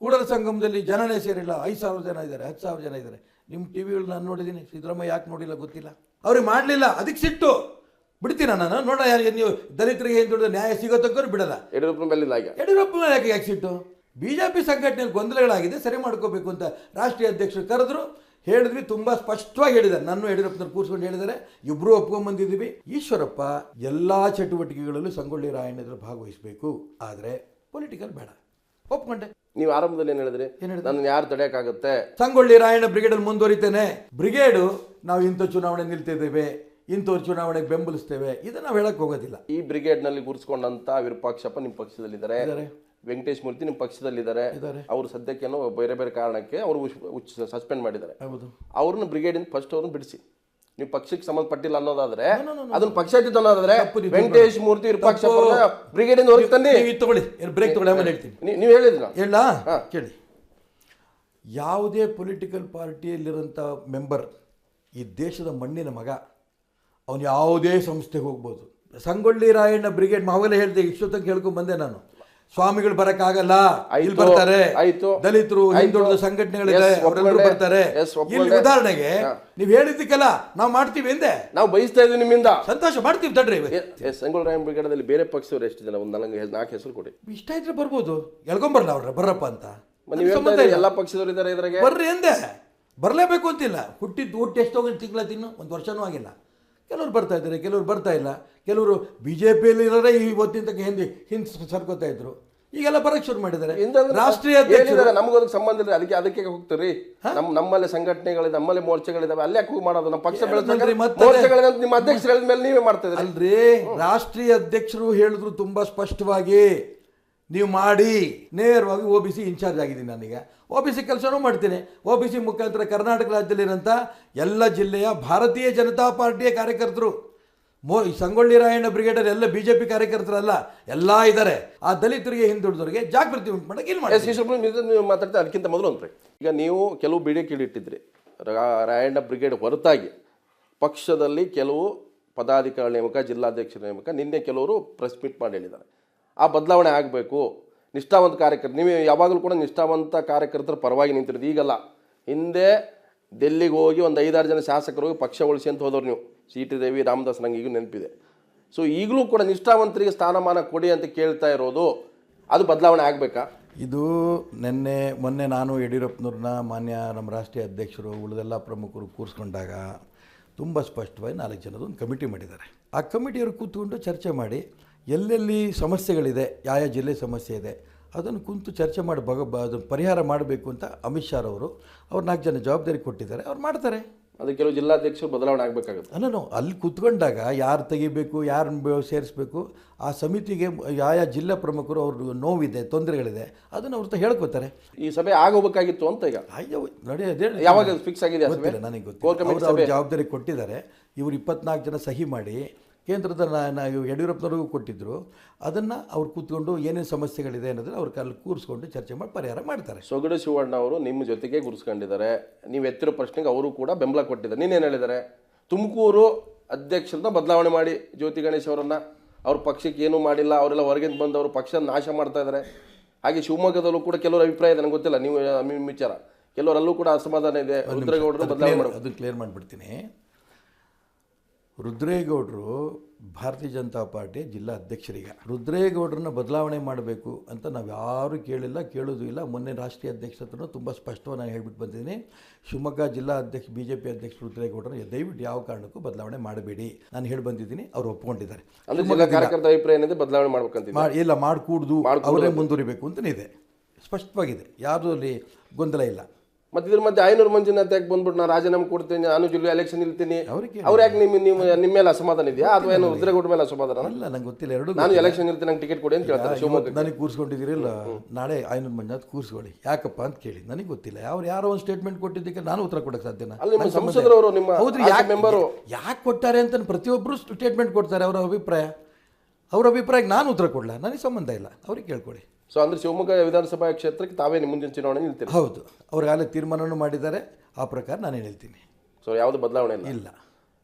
ಕೂಡಲ ಸಂಗಮದಲ್ಲಿ ಜನನೇ ಸೇರಿಲ್ಲ. ಐದು ಸಾವಿರ ಜನ ಇದ್ದಾರೆ ಹತ್ತು ಸಾವಿರ ಜನ ಇದ್ದಾರೆ. ನಿಮ್ಮ ಟಿ ವಿಗಳು ನಾನು ನೋಡಿದ್ದೀನಿ ಸಿದ್ದರಾಮಯ್ಯ ಯಾಕೆ ನೋಡಿಲ್ಲ ಗೊತ್ತಿಲ್ಲ. ಅವ್ರಿಗೆ ಮಾಡಲಿಲ್ಲ. ಅದಕ್ಕೆ ಸಿಟ್ಟು. ಬಿಡ್ತೀನ ನಾನು? ನೋಡ ನೀವು ದಲಿತರಿಗೆ ಏನು ದುಡಿದ ನ್ಯಾಯ ಸಿಗೋ ತನಕ ಬಿಡಲ್ಲ. ಯಡಿಯೂರಪ್ಪ ಇಲ್ಲ ಈಗ ಯಡಿಯೂರಪ್ಪ ಮೇಲೆ ಯಾಕೆ ಯಾಕೆ ಸಿಟ್ಟು? ಪಿ ಸಂಘಟನೆಯಲ್ಲಿ ಗೊಂದಲಗಳಾಗಿದೆ. ಸರಿ ಮಾಡ್ಕೋಬೇಕು ಅಂತ ರಾಷ್ಟ್ರೀಯ ಅಧ್ಯಕ್ಷರು ಕರೆದ್ರು. ಹೇಳಿದ್ವಿ ತುಂಬ ಸ್ಪಷ್ಟವಾಗಿ ಹೇಳಿದ್ದಾರೆ. ನಾನು ಯಡಿಯೂರಪ್ಪನ ಕೂರಿಸ್ಕೊಂಡು ಹೇಳಿದ್ದಾರೆ ಇಬ್ರು ಒಪ್ಕೊಂಡ್ಬಂದಿದ್ದೀವಿ ಈಶ್ವರಪ್ಪ ಎಲ್ಲ ಚಟುವಟಿಕೆಗಳಲ್ಲೂ ಸಂಗೊಳ್ಳಿ ರಾಯಣ್ಣದ್ರು ಭಾಗವಹಿಸಬೇಕು. ಆದರೆ ಪೊಲಿಟಿಕಲ್ ಬೇಡ. ಒಪ್ಕೊಂಡೆ. ನೀವು ಆರಂಭದಲ್ಲಿ ಏನು ಹೇಳಿದ್ರಿ? ನನ್ನ ಯಾರು ತಡೆಯಕ್ಕಾಗುತ್ತೆ? ಸಂಗೊಳ್ಳಿ ರಾಯಣ್ಣ ಬ್ರಿಗೇಡಲ್ಲಿ ಮುಂದುವರಿತೇನೆ. ಬ್ರಿಗೇಡು ನಾವು ಇಂಥ ಚುನಾವಣೆ ನಿಲ್ತಿದ್ದೇವೆ ಇಂಥವ್ರ ಚುನಾವಣೆಗೆ ಬೆಂಬಲಿಸ್ತೇವೆ. ಇದನ್ನ ನಾವು ಹೇಳಕ್ ಹೋಗೋದಿಲ್ಲ. ಈ ಬ್ರಿಗೇಡ್ನಲ್ಲಿ ಕೂರಿಸ್ಕೊಂಡಂತ ವಿರೂಪಾಕ್ಷಪ್ಪ ನಿಮ್ಮ ಪಕ್ಷದಲ್ಲಿದ್ದಾರೆ. ವೆಂಕಟೇಶ್ ಮೂರ್ತಿ ನಿಮ್ಮ ಪಕ್ಷದಲ್ಲಿದ್ದಾರೆ. ಅವರು ಸದ್ಯಕ್ಕೇನೋ ಬೇರೆ ಬೇರೆ ಕಾರಣಕ್ಕೆ ಅವರು ಸಸ್ಪೆಂಡ್ ಮಾಡಿದ್ದಾರೆ. ಹೌದು. ಅವ್ರನ್ನ ಬ್ರಿಗೇಡಿಂದ ಫಸ್ಟ್ ಅವ್ರನ್ನ ಬಿಡಿಸಿ. ನೀವು ಪಕ್ಷಕ್ಕೆ ಸಂಬಂಧಪಟ್ಟಿಲ್ಲ ಅನ್ನೋದಾದ್ರೆ ಅದನ್ನ ಪಕ್ಷಾತೀತ ಅನ್ನೋದಾದ್ರೆ ವೆಂಕಟೇಶ್ ಮೂರ್ತಿ ಬ್ರಿಗೇಡ್ ಬ್ರಿಗೇಡಿಂದ ಹೊರಗೆ ನೀವು ತಗೊಳ್ಳಿ. ಬ್ರೇಕ್ ತಗೊಳ್ಳಿ ಆಮೇಲೆ ಹೇಳ್ತೀನಿ. ನೀವು ಹೇಳಿದ್ರ ಹೇಳ ಕೇಳಿ. ಯಾವುದೇ ಪೊಲಿಟಿಕಲ್ ಪಾರ್ಟಿಯಲ್ಲಿರೋಂಥ ಮೆಂಬರ್ ಈ ದೇಶದ ಮಣ್ಣಿನ ಮಗ ಅವನು ಯಾವುದೇ ಸಂಸ್ಥೆಗೆ ಹೋಗ್ಬೋದು. ಸಂಗೊಳ್ಳಿ ರಾಯಣ್ಣ ಬ್ರಿಗೇಡ್ ಮಾವಲೇ ಹೇಳಿದೆ ಇಷ್ಟೊತ್ತಂಗೆ ಹೇಳ್ಕೊಂಡು ಬಂದೆ ನಾನು. ಸ್ವಾಮಿಗಳು ಬರಕ್ಕಾಗಲ್ಲ. ಇಲ್ಲಿ ಬರ್ತಾರೆ. ದಲಿತರು. ಹಿಂದುಳಿದ ಸಂಘಟನೆಗಳಿದೆ ಅವರೆಲ್ಲರೂ ಬರ್ತಾರೆ. ಇಲ್ಲಿ ಉದಾಹರಣೆಗೆ ನೀವು ಹೇಳಿದ್ದಕ್ಕೆಲ್ಲ ನಾವು ಮಾಡ್ತೀವಿ ಎಂದೆ? ನಾವು ಬಯಸ್ತಾ ಇದ್ದೀವಿ ನಿಮ್ಮಿಂದ. ಸಂತೋಷ ಮಾಡ್ತೀವಿ ತಡ್ರಿ. ಎಸ್ ಸಂಗೊಳ್ಳ ಬ್ರಿಗೇಡದಲ್ಲಿ ಬೇರೆ ಪಕ್ಷದವ್ರು ಎಷ್ಟು ಜನ ಒಂದು ನಾಲ್ಕು ನಾಲ್ಕು ಹೆಸರು ಕೊಡಿ. ಇಷ್ಟ ಇದ್ರೆ ಬರ್ಬೋದು. ಎಳ್ಕೊಂಬರ್ಲ ಅವ್ರ ಬರ್ರಪ್ಪ ಅಂತ. ಎಲ್ಲ ಪಕ್ಷದವ್ರು ಇದ್ದಾರೆ ಇದ್ರಾಗೆ. ಬರ್ರಿ ಎಂದೆ? ಬರಲೇಬೇಕು ಅಂತಿಲ್ಲ. ಹುಟ್ಟಿದ್ದು ಹುಟ್ಟು ಎಷ್ಟು ಹೋಗಿ ತಿಂಗಳ ತಿನ್ನು? ಒಂದು ವರ್ಷನೂ ಆಗಿಲ್ಲ. ಕೆಲವ್ರು ಬರ್ತಾ ಇದ್ದಾರೆ ಕೆಲವ್ರು ಬರ್ತಾ ಇಲ್ಲ. ಕೆಲವರು ಬಿ ಜೆ ಪಿಯಲ್ಲಿ ಇರೋರೇ ಇವತ್ತಿನ ತನಕ ಹಿಂದೆ ಹಿಂದೆ ಸರ್ಕೋತಾ ಇದ್ರು. ಈಗೆಲ್ಲ ಬರಕ್ಕೆ ಶುರು ಮಾಡಿದ್ದಾರೆ. ರಾಷ್ಟ್ರೀಯ ನಮಗೂ ಅದಕ್ಕೆ ಸಂಬಂಧ ಇಲ್ಲ ಅದಕ್ಕೆ ಅದಕ್ಕೆ ಹೋಗ್ತೀರಿ? ನಮ್ಮ ನಮ್ಮಲ್ಲಿ ಸಂಘಟನೆಗಳಿದೆ ನಮ್ಮಲ್ಲಿ ಮೋರ್ಚೆಗಳಿದಾವೆ ಅಲ್ಲೇ ಯಾಕೆ ಹೋಗಿ ಮಾಡೋದು? ನಮ್ಮ ಪಕ್ಷ ಅಂತ ನಿಮ್ಮ ಅಧ್ಯಕ್ಷರು ಹೇಳಿದ ಮೇಲೆ ನೀವೇ ಮಾಡ್ತಾ ಇದ್ರಿ ಅಲ್ರಿ ರಾಷ್ಟ್ರೀಯ ಅಧ್ಯಕ್ಷರು ಹೇಳಿದ್ರು ತುಂಬಾ ಸ್ಪಷ್ಟವಾಗಿ ನೀವು ಮಾಡಿ ನೇರವಾಗಿ ಒ ಬಿ ಸಿ ಇನ್ಚಾರ್ಜ್ ಆಗಿದ್ದೀನಿ ನನಗೆ. ಒ ಬಿ ಸಿ ಕೆಲಸನೂ ಮಾಡ್ತೀನಿ. ಒ ಬಿ ಸಿ ಮುಖಾಂತರ ಕರ್ನಾಟಕ ರಾಜ್ಯದಲ್ಲಿರೋಂಥ ಎಲ್ಲ ಜಿಲ್ಲೆಯ ಭಾರತೀಯ ಜನತಾ ಪಾರ್ಟಿಯ ಕಾರ್ಯಕರ್ತರು. ಮೋ ಸಂಗೊಳ್ಳಿ ರಾಯಣ್ಣ ಬ್ರಿಗೇಡರ್ ಎಲ್ಲ ಬಿ ಜೆ ಪಿ ಕಾರ್ಯಕರ್ತರಲ್ಲ ಎಲ್ಲ ಇದ್ದಾರೆ ಆ ದಲಿತರಿಗೆ, ಹಿಂದುಳಿದವರಿಗೆ ಜಾಗೃತಿ ಉಂಟು ಮಾಡಕ್ಕೆ ಇಲ್ಲಿ ಮಾಡಿ ನೀವು ಮಾತಾಡ್ತಾ ಅದಕ್ಕಿಂತ ಮೊದಲು ಅಂತ ಈಗ ನೀವು ಕೆಲವು ಬೇಡಿಕೆ ಇಟ್ಟಿದ್ರಿ ರಾ- ರಾಯಣ್ಣ ಬ್ರಿಗೇಡ್ ಹೊರತಾಗಿ ಪಕ್ಷದಲ್ಲಿ ಕೆಲವು ಪದಾಧಿಕಾರಿ ನೇಮಕ, ಜಿಲ್ಲಾಧ್ಯಕ್ಷರ ನೇಮಕ ನಿನ್ನೆ ಕೆಲವರು ಪ್ರೆಸ್ ಮೀಟ್ ಮಾಡಿ ಹೇಳಿದ್ದಾರೆ. ಆ ಬದಲಾವಣೆ ಆಗಬೇಕು. ನಿಷ್ಠಾವಂತ ಕಾರ್ಯಕರ್ತರು, ನೀವು ಯಾವಾಗಲೂ ಕೂಡ ನಿಷ್ಠಾವಂತ ಕಾರ್ಯಕರ್ತರ ಪರವಾಗಿ ನಿಂತಿರೋದು ಈಗಲ್ಲ. ಹಿಂದೆ ಡೆಲ್ಲಿಗೆ ಹೋಗಿ ಒಂದು ಐದಾರು ಜನ ಶಾಸಕರು ಪಕ್ಷ ಉಳಿಸಿ ಅಂತ ಹೋದವ್ರು ನೀವು. ಸಿ ಟಿ ದೇವಿ ರಾಮದಾಸ್ ನಂಗೆ ಈಗ ನೆನಪಿದೆ. ಸೊ ಈಗಲೂ ಕೂಡ ನಿಷ್ಠಾವಂತರಿಗೆ ಸ್ಥಾನಮಾನ ಕೊಡಿ ಅಂತ ಕೇಳ್ತಾ ಇರೋದು, ಅದು ಬದಲಾವಣೆ ಆಗಬೇಕಾ? ಇದು ನಿನ್ನೆ, ಮೊನ್ನೆ ನಾನು ಯಡಿಯೂರಪ್ಪನವ್ರನ್ನ ಮಾನ್ಯ ನಮ್ಮ ರಾಷ್ಟ್ರೀಯ ಅಧ್ಯಕ್ಷರು, ಉಳಿದೆಲ್ಲ ಪ್ರಮುಖರು ಕೂರಿಸ್ಕೊಂಡಾಗ ತುಂಬ ಸ್ಪಷ್ಟವಾಗಿ ನಾಲ್ಕು ಜನದ ಒಂದು ಕಮಿಟಿ ಮಾಡಿದ್ದಾರೆ. ಆ ಕಮಿಟಿಯವರು ಕೂತ್ಕೊಂಡು ಚರ್ಚೆ ಮಾಡಿ, ಎಲ್ಲೆಲ್ಲಿ ಸಮಸ್ಯೆಗಳಿದೆ, ಯಾವ ಯಾವ ಜಿಲ್ಲೆ ಸಮಸ್ಯೆ ಇದೆ, ಅದನ್ನು ಕುಂತು ಚರ್ಚೆ ಮಾಡಿ, ಬಗ ಅದನ್ನು ಪರಿಹಾರ ಮಾಡಬೇಕು ಅಂತ ಅಮಿತ್ ಶಾ ಅವರು ಅವ್ರು ನಾಲ್ಕು ಜನ ಜವಾಬ್ದಾರಿ ಕೊಟ್ಟಿದ್ದಾರೆ. ಅವ್ರು ಮಾಡ್ತಾರೆ. ಅದು ಕೆಲವು ಜಿಲ್ಲಾಧ್ಯಕ್ಷರು ಬದಲಾವಣೆ ಆಗಬೇಕಾಗುತ್ತೆ. ಅಲ್ಲ ಅಲ್ಲಿ ಕೂತ್ಕೊಂಡಾಗ ಯಾರು ತೆಗಿಬೇಕು ಯಾರನ್ನ ಸೇರಿಸ್ಬೇಕು ಆ ಸಮಿತಿಗೆ ಯಾವ ಜಿಲ್ಲಾ ಪ್ರಮುಖರು ಅವ್ರ ನೋವಿದೆ ತೊಂದರೆಗಳಿದೆ ಅದನ್ನು ಅವ್ರ ಹೇಳ್ಕೊತಾರೆ. ಈ ಸಭೆ ಆಗೋಬೇಕಾಗಿತ್ತು ಅಂತ ಈಗ. ಅಯ್ಯೋ ನೋಡಿ ಅದೇ ಯಾವಾಗ ಫಿಕ್ಸ್ ಆಗಿದೆ ನನಗೆ ಗೊತ್ತಿಲ್ಲ. ಅವ್ರ ಜವಾಬ್ದಾರಿ ಕೊಟ್ಟಿದ್ದಾರೆ. ಇವರು ಇಪ್ಪತ್ನಾಲ್ಕು ಜನ ಸಹಿ ಮಾಡಿ ಕೇಂದ್ರದ ಯಡಿಯೂರಪ್ಪನವ್ರಿಗೂ ಕೊಟ್ಟಿದ್ದರು ಅದನ್ನು ಅವ್ರು ಕೂತ್ಕೊಂಡು ಏನೇನು ಸಮಸ್ಯೆಗಳಿದೆ ಅನ್ನೋದನ್ನು ಅವ್ರ ಅಲ್ಲಿ ಕೂರಿಸ್ಕೊಂಡು ಚರ್ಚೆ ಮಾಡಿ ಪರಿಹಾರ ಮಾಡ್ತಾರೆ. ಸೊಗಡು ಶಿವಣ್ಣ ಅವರು ನಿಮ್ಮ ಜೊತೆಗೆ ಗುರುಸ್ಕೊಂಡಿದ್ದಾರೆ. ನೀವು ಎತ್ತಿರೋ ಪ್ರಶ್ನೆಗೆ ಅವರು ಕೂಡ ಬೆಂಬಲ ಕೊಟ್ಟಿದ್ದಾರೆ. ನೀನೇನು ಹೇಳಿದ್ದಾರೆ? ತುಮಕೂರು ಅಧ್ಯಕ್ಷರನ್ನ ಬದಲಾವಣೆ ಮಾಡಿ ಜ್ಯೋತಿ ಗಣೇಶ್ ಅವರನ್ನು. ಅವ್ರ ಪಕ್ಷಕ್ಕೆ ಏನೂ ಮಾಡಿಲ್ಲ. ಅವರೆಲ್ಲ ಹೊರಗಿಂದ ಬಂದವರು ಪಕ್ಷ ನಾಶ ಮಾಡ್ತಾ ಇದ್ದಾರೆ ಹಾಗೆ ಶಿವಮೊಗ್ಗದಲ್ಲೂ ಕೂಡ ಕೆಲವರ ಅಭಿಪ್ರಾಯ ಇದೆ. ನನಗೆ ಗೊತ್ತಿಲ್ಲ. ನೀವು ನಿಮ್ಮ ವಿಚಾರ. ಕೆಲವರಲ್ಲೂ ಕೂಡ ಅಸಮಾಧಾನ ಇದೆ. ರುದ್ರೇಗೌಡರು ಬದಲಾವಣೆ ಅದು ಕ್ಲಿಯರ್ ಮಾಡಿಬಿಡ್ತೀನಿ. ರುದ್ರೇಗೌಡರು ಭಾರತೀಯ ಜನತಾ ಪಾರ್ಟಿ ಜಿಲ್ಲಾ ಅಧ್ಯಕ್ಷರಿಗೆ. ರುದ್ರೇಗೌಡರನ್ನ ಬದಲಾವಣೆ ಮಾಡಬೇಕು ಅಂತ ನಾವು ಯಾರೂ ಕೇಳಿಲ್ಲ ಕೇಳೋದು ಇಲ್ಲ. ಮೊನ್ನೆ ರಾಷ್ಟ್ರೀಯ ಅಧ್ಯಕ್ಷ ಹತ್ರನೂ ತುಂಬ ಸ್ಪಷ್ಟವಾಗಿ ನಾನು ಹೇಳ್ಬಿಟ್ಟು ಬಂದಿದ್ದೀನಿ. ಶಿವಮೊಗ್ಗ ಜಿಲ್ಲಾ ಅಧ್ಯಕ್ಷ ಬಿ ಜೆ ಪಿ ಅಧ್ಯಕ್ಷ ರುದ್ರೇಗೌಡರನ್ನ ದಯವಿಟ್ಟು ಯಾವ ಕಾರಣಕ್ಕೂ ಬದಲಾವಣೆ ಮಾಡಬೇಡಿ. ನಾನು ಹೇಳಿ ಬಂದಿದ್ದೀನಿ ಅವ್ರು ಒಪ್ಕೊಂಡಿದ್ದಾರೆ. ಅಭಿಪ್ರಾಯ ಏನಿದೆ ಬದಲಾವಣೆ ಮಾಡ್ಬೇಕಂತ ಮಾಡಿ ಇಲ್ಲ ಮಾಡಿಕೂಡ್ದು ಅವರೇ ಮುಂದುವರಿಬೇಕು ಅಂತಲೇ ಇದೆ. ಸ್ಪಷ್ಟವಾಗಿದೆ. ಯಾರೂ ಅಲ್ಲಿ ಗೊಂದಲ ಇಲ್ಲ. ಮತ್ತೆ ಇದ್ರ ಮಧ್ಯೆ ಐನೂರು ಮಂಜುನಾಥ್ ಯಾಕೆ ಬಂದ್ಬಿಟ್ಟು ನಾನು ರಾಜೀನಾಮೆ ಕೊಡ್ತೀನಿ ನಾನು ಜಿಲ್ಲೆ ಎಲೆಕ್ಷನ್ ಇಲ್ತೀನಿ ಅವ್ರಿಗೆ ಅವ್ರು ಯಾಕೆ ನಿಮ್ಮ ನಿಮ್ಮ ನಿಮ್ಮ ಮೇಲೆ ಅಸಮಾಧಾನ ಇದೆಯಾ? ಅಥವಾ ಏನು ರುದ್ರೇಗೌಡ ಮೇಲೆ ಅಸಮಾಧಾನ? ಅಲ್ಲ ನಂಗೆ ಗೊತ್ತಿಲ್ಲ ಎರಡು ನಾನು ಎಲೆಕ್ಷನ್ ಇರ್ತೀನಿ ನಂಗೆ ಟಿಕೆಟ್ ಕೊಡಿ ಅಂತ ಕೇಳ್ತಾರೆ ಶಿವಮೊಗ್ಗ ನನಗೆ ಕೂರಿಸ್ಕೊಂಡಿದ್ದೀರಿಲ್ಲ ನಾಳೆ ಐನೂರು ಮಂಜುನಾಥ್ ಕೂರಿಸ್ಕೊಳ್ಳಿ. ಯಾಕಪ್ಪ ಅಂತ ಕೇಳಿ ನನಗೆ ಗೊತ್ತಿಲ್ಲ. ಅವ್ರು ಯಾರೋ ಒಂದು ಸ್ಟೇಟ್ಮೆಂಟ್ ಕೊಟ್ಟಿದ್ದಕ್ಕೆ ನಾನು ಉತ್ತರ ಕೊಡಕ್ಕೆ ಸಾಧ್ಯನ? ಅಲ್ಲಿ ನಿಮ್ಮ ಸಂಸದರವರು ನಿಮ್ಮ ಹೌದ್ರಿ ಯಾಕೆ ಮೆಂಬರು? ಯಾಕೆ ಕೊಟ್ಟಾರೆ ಅಂತ ಪ್ರತಿಯೊಬ್ಬರು ಸ್ಟೇಟ್ಮೆಂಟ್ ಕೊಡ್ತಾರೆ ಅವರ ಅಭಿಪ್ರಾಯ. ಅವ್ರ ಅಭಿಪ್ರಾಯಕ್ಕೆ ನಾನು ಉತ್ತರ ಕೊಡಲ್ಲ ನನಗೆ ಸಂಬಂಧ ಇಲ್ಲ. ಅವ್ರಿಗೆ ಕೇಳ್ಕೊಳ್ಳಿ ಸೊ ಅಂದರೆ ಶಿವಮೊಗ್ಗ ವಿಧಾನಸಭಾ ಕ್ಷೇತ್ರಕ್ಕೆ ತಾವೇ ನಿಮ್ಮ ಮುಂದಿನ ಚುನಾವಣೆ ನಿಲ್ತೀರಿ. ಹೌದು. ಅವ್ರಿಗಾಗಲೇ ತೀರ್ಮಾನನೂ ಮಾಡಿದ್ದಾರೆ. ಆ ಪ್ರಕಾರ ನಾನು ಹೇಳ್ತೀನಿ. ಸೊ ಯಾವುದು ಬದಲಾವಣೆ ಇಲ್ಲ. ಇಲ್ಲ.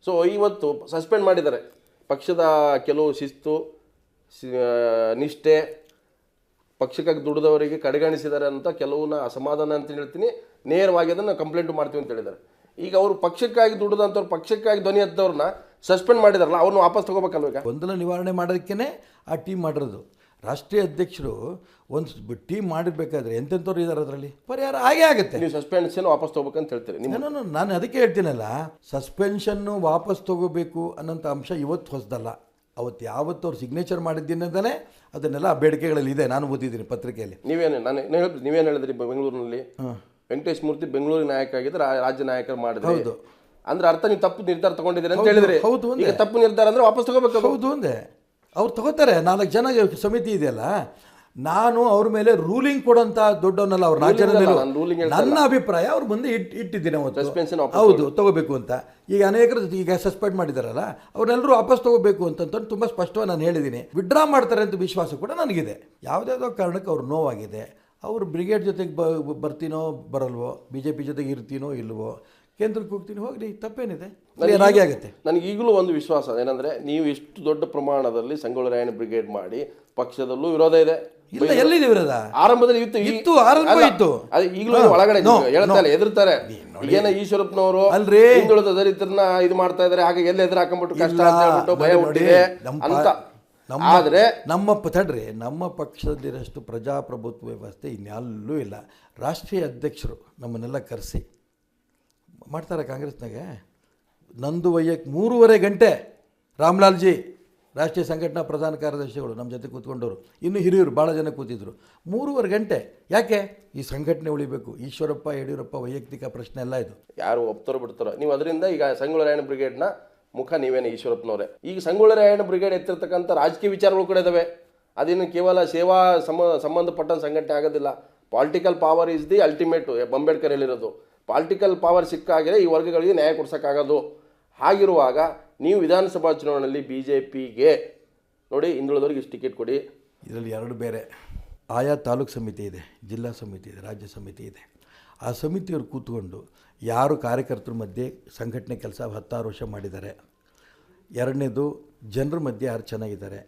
ಸೊ ಇವತ್ತು ಸಸ್ಪೆಂಡ್ ಮಾಡಿದ್ದಾರೆ. ಪಕ್ಷದ ಕೆಲವು ಶಿಸ್ತು ಸಿ- ಆ, ನಿಷ್ಠೆ ಪಕ್ಷಕ್ಕಾಗಿ ದುಡಿದವರಿಗೆ ಕಡೆಗಣಿಸಿದ್ದಾರೆ ಅಂತ ಕೆಲವನ್ನ ಅಸಮಾಧಾನ ಅಂತ ಹೇಳ್ತೀನಿ. ನೇರವಾಗಿ ಅದನ್ನು ಕಂಪ್ಲೇಂಟ್ ಮಾಡ್ತೀವಿ ಅಂತ ಹೇಳಿದ್ದಾರೆ. ಈಗ ಅವರು ಪಕ್ಷಕ್ಕಾಗಿ ದುಡಿದಂಥವ್ರು ಪಕ್ಷಕ್ಕಾಗಿ ಧ್ವನಿ ಎದ್ದವ್ರನ್ನ ಸಸ್ಪೆಂಡ್ ಮಾಡಿದಾರಲ್ಲ ಅವ್ರನ್ನ ವಾಪಸ್ ತಗೋಬೇಕಲ್ವ ಈಗ? ಗೊಂದಲ ನಿವಾರಣೆ ಮಾಡೋದಕ್ಕೇ ಆ ಟೀಮ್ ಮಾಡಿರೋದು. ರಾಷ್ಟ್ರೀಯ ಅಧ್ಯಕ್ಷರು ಒಂದು ಟೀಮ್ ಮಾಡಿರ್ಬೇಕಾದ್ರೆ ಎಂತೆಂಥವ್ರು ಇದ್ದಾರೆ ಅದರಲ್ಲಿ? ಪರಿಹಾರ ಆಗೇ ಆಗುತ್ತೆ. ನೀವು ಸಸ್ಪೆನ್ಷನ್ ವಾಪಸ್ ತಗೋಬೇಕಂತ ಹೇಳ್ತೀರಿ. ನಾನು ನಾನು ಅದಕ್ಕೆ ಹೇಳ್ತೀನಲ್ಲ. ಸಸ್ಪೆನ್ಷನ್ನು ವಾಪಸ್ ತಗೋಬೇಕು ಅನ್ನೋಂಥ ಅಂಶ ಇವತ್ತು ಹೊಸದಲ್ಲ. ಅವತ್ತು ಯಾವತ್ತು ಅವ್ರು ಸಿಗ್ನೇಚರ್ ಮಾಡಿದ್ದೀನಂತಾನೆ ಅದನ್ನೆಲ್ಲ ಆ ಬೇಡಿಕೆಗಳಲ್ಲಿ ಇದೆ. ನಾನು ಓದಿದ್ದೀನಿ ಪತ್ರಿಕೆಯಲ್ಲಿ. ನೀವೇನು ನಾನು ಏನು ಹೇಳಿದ್ರಿ ನೀವೇನು ಹೇಳಿದ್ರಿ ಬೆಂಗಳೂರಿನಲ್ಲಿ? ವೆಂಕಟೇಶ್ ಮೂರ್ತಿ ಬೆಂಗಳೂರಿನ ನಾಯಕ ಆಗಿದ್ರೆ ರಾಜ್ಯ ನಾಯಕರು ಮಾಡಿದ್ರು. ಹೌದು. ಅಂದ್ರೆ ಅರ್ಥ ನೀವು ತಪ್ಪು ನಿರ್ಧಾರ ತಗೊಂಡಿದ್ದೀರಿ ಅಂತ ಹೇಳಿದ್ರಿ. ಹೌದು ತಪ್ಪು ನಿರ್ಧಾರ ಅಂದ್ರೆ ವಾಪಸ್ ತಗೋಬೇಕು ಹೌದು ಅಂದೆ ಅವ್ರು ತಗೋತಾರೆ ನಾಲ್ಕು ಜನ ಸಮಿತಿ ಇದೆಯಲ್ಲ ನಾನು ಅವ್ರ ಮೇಲೆ ರೂಲಿಂಗ್ ಕೊಡೋಂಥ ದೊಡ್ಡವನಲ್ಲ ಅವ್ರ ರಾಜ್ಯದಲ್ಲಿ ನನ್ನ ಅಭಿಪ್ರಾಯ ಅವ್ರ ಮುಂದೆ ಇಟ್ ಇಟ್ಟಿದ್ದೀನಿ ಅವತ್ತು. ಹೌದು ತಗೋಬೇಕು. ಅಂತ. ಈಗ ಅನೇಕರು ಈಗ ಸಸ್ಪೆಂಡ್ ಮಾಡಿದಾರಲ್ಲ ಅವ್ರನ್ನೆಲ್ಲರೂ ವಾಪಸ್ ತಗೋಬೇಕು ಅಂತಂತ ತುಂಬ ಸ್ಪಷ್ಟವಾಗಿ ನಾನು ಹೇಳಿದ್ದೀನಿ. ವಿಡ್ರಾ ಮಾಡ್ತಾರೆ ಅಂತ ವಿಶ್ವಾಸ ಕೂಡ ನನಗಿದೆ. ಯಾವುದ್ಯಾವುದೋ ಕಾರಣಕ್ಕೆ ಅವ್ರು ನೋವಾಗಿದೆ. ಅವರು ಬ್ರಿಗೇಡ್ ಜೊತೆಗೆ ಬ ಬರ್ತೀನೋ ಬರಲ್ವೋ? ಬಿ ಜೆ ಪಿ ಜೊತೆಗೆ ಇರ್ತೀನೋ ಇಲ್ವೋ? ಕೇಂದ್ರಕ್ಕೆ ಹೋಗ್ತೀನಿ ಹೋಗ್ರಿ ತಪ್ಪೇನಿದೆ. ರಾಗಿ ಆಗೇ ಆಗುತ್ತೆ. ನನಗೆ ಈಗಲೂ ಒಂದು ವಿಶ್ವಾಸ ಏನಂದ್ರೆ ನೀವು ಇಷ್ಟು ದೊಡ್ಡ ಪ್ರಮಾಣದಲ್ಲಿ ಸಂಗೊಳ್ಳಿ ರಾಯಣ್ಣ ಬ್ರಿಗೇಡ್ ಮಾಡಿ ಪಕ್ಷದಲ್ಲೂ ವಿರೋಧ ಇದೆ. ಇಲ್ಲ ಎಲ್ಲಿದೆ ವಿರೋಧ? ಆರಂಭದಲ್ಲಿ ಇತ್ತು ಇತ್ತು, ಆರಂಭ ಇತ್ತು. ಅದು ಈಗಲೂ ಒಳಗಡೆ ಹೇಳ್ತಾರೆ ಎದುರ್ತಾರೆ ಏನ ಈಶ್ವರಪ್ಪನವರು ಅಲ್ರಿ. ಹಿಂದುಳಿದ ದಲಿತರನ್ನ ಇದು ಮಾಡ್ತಾ ಇದಾರೆ ಹಾಗೆ ಎಲ್ಲ ಎದುರು ಹಾಕೊಂಡ್ಬಿಟ್ಟು ಕಷ್ಟ ಅಂತ ಹೇಳ್ಬಿಟ್ಟು ಭಯ ಹುಟ್ಟಿದೆ ನಮ್ಮ ಅಂತ. ಆದ್ರೆ ನಮ್ಮ ತಡ್ರಿ ನಮ್ಮ ಪಕ್ಷದಲ್ಲಿರಷ್ಟು ಪ್ರಜಾಪ್ರಭುತ್ವ ವ್ಯವಸ್ಥೆ ಇನ್ಯಾಲ್ಲೂ ಇಲ್ಲ. ರಾಷ್ಟ್ರೀಯ ಅಧ್ಯಕ್ಷರು ನಮ್ಮನ್ನೆಲ್ಲ ಕರೆಸಿ. ಮಾಡ್ತಾರೆ ಕಾಂಗ್ರೆಸ್ನಾಗೆ ನಂದು ವೈಯಕ್ ಮೂರುವರೆ ಗಂಟೆ ರಾಮ್ಲಾಲ್ಜಿ ರಾಷ್ಟ್ರೀಯ ಸಂಘಟನಾ ಪ್ರಧಾನ ಕಾರ್ಯದರ್ಶಿಗಳು ನಮ್ಮ ಜೊತೆ ಕೂತ್ಕೊಂಡವರು. ಇನ್ನು ಹಿರಿಯರು ಭಾಳ ಜನ ಕೂತಿದ್ರು. ಮೂರುವರೆ ಗಂಟೆ. ಯಾಕೆ? ಈ ಸಂಘಟನೆ ಉಳಿಬೇಕು. ಈಶ್ವರಪ್ಪ, ಯಡಿಯೂರಪ್ಪ ವೈಯಕ್ತಿಕ ಪ್ರಶ್ನೆ ಎಲ್ಲ ಇದು. ಯಾರು ಒಪ್ತಾರೋ ಬಿಡ್ತಾರೋ? ನೀವು ಅದರಿಂದ ಈಗ ಸಂಗೊಳ್ಳರಾಯಣ ಬ್ರಿಗೇಡ್ನ ಮುಖ ನೀವೇನು ಈಶ್ವರಪ್ಪನವರೇ. ಈಗ ಸಂಗೊಳ್ಳರಾಯಣ ಬ್ರಿಗೇಡ್ ಎತ್ತಿರ್ತಕ್ಕಂಥ ರಾಜಕೀಯ ವಿಚಾರಗಳು ಕೂಡ ಇದಾವೆ. ಅದೇನು ಕೇವಲ ಸೇವಾ ಸಂಬಂಧಪಟ್ಟ ಸಂಘಟನೆ ಆಗೋದಿಲ್ಲ. Political power is the ultimate Ambedkar ಹೇಳಿರೋದು. ಪಾಲಿಟಿಕಲ್ ಪವರ್ ಸಿಕ್ಕಾಗಿದೆ ಈ ವರ್ಗಗಳಿಗೆ ನ್ಯಾಯ ಕೊಡ್ಸೋಕ್ಕಾಗೋದು. ಹಾಗಿರುವಾಗ ನೀವು ವಿಧಾನಸಭಾ ಚುನಾವಣೆಯಲ್ಲಿ ಬಿ ಜೆ ಪಿಗೆ ನೋಡಿ, ಹಿಂದುಳಿದವ್ರಿಗೆ ಇಷ್ಟು ಟಿಕೆಟ್ ಕೊಡಿ. ಇದರಲ್ಲಿ ಎರಡು ಬೇರೆ. ಆಯಾ ತಾಲೂಕು ಸಮಿತಿ ಇದೆ, ಜಿಲ್ಲಾ ಸಮಿತಿ ಇದೆ, ರಾಜ್ಯ ಸಮಿತಿ ಇದೆ. ಆ ಸಮಿತಿಯವರು ಕೂತ್ಕೊಂಡು ಯಾರು ಕಾರ್ಯಕರ್ತರ ಮಧ್ಯೆ ಸಂಘಟನೆ ಕೆಲಸ ಹತ್ತಾರು ವರ್ಷ ಮಾಡಿದ್ದಾರೆ. ಎರಡನೇದು, ಜನರ ಮಧ್ಯೆ ಯಾರು ಚೆನ್ನಾಗಿದ್ದಾರೆ,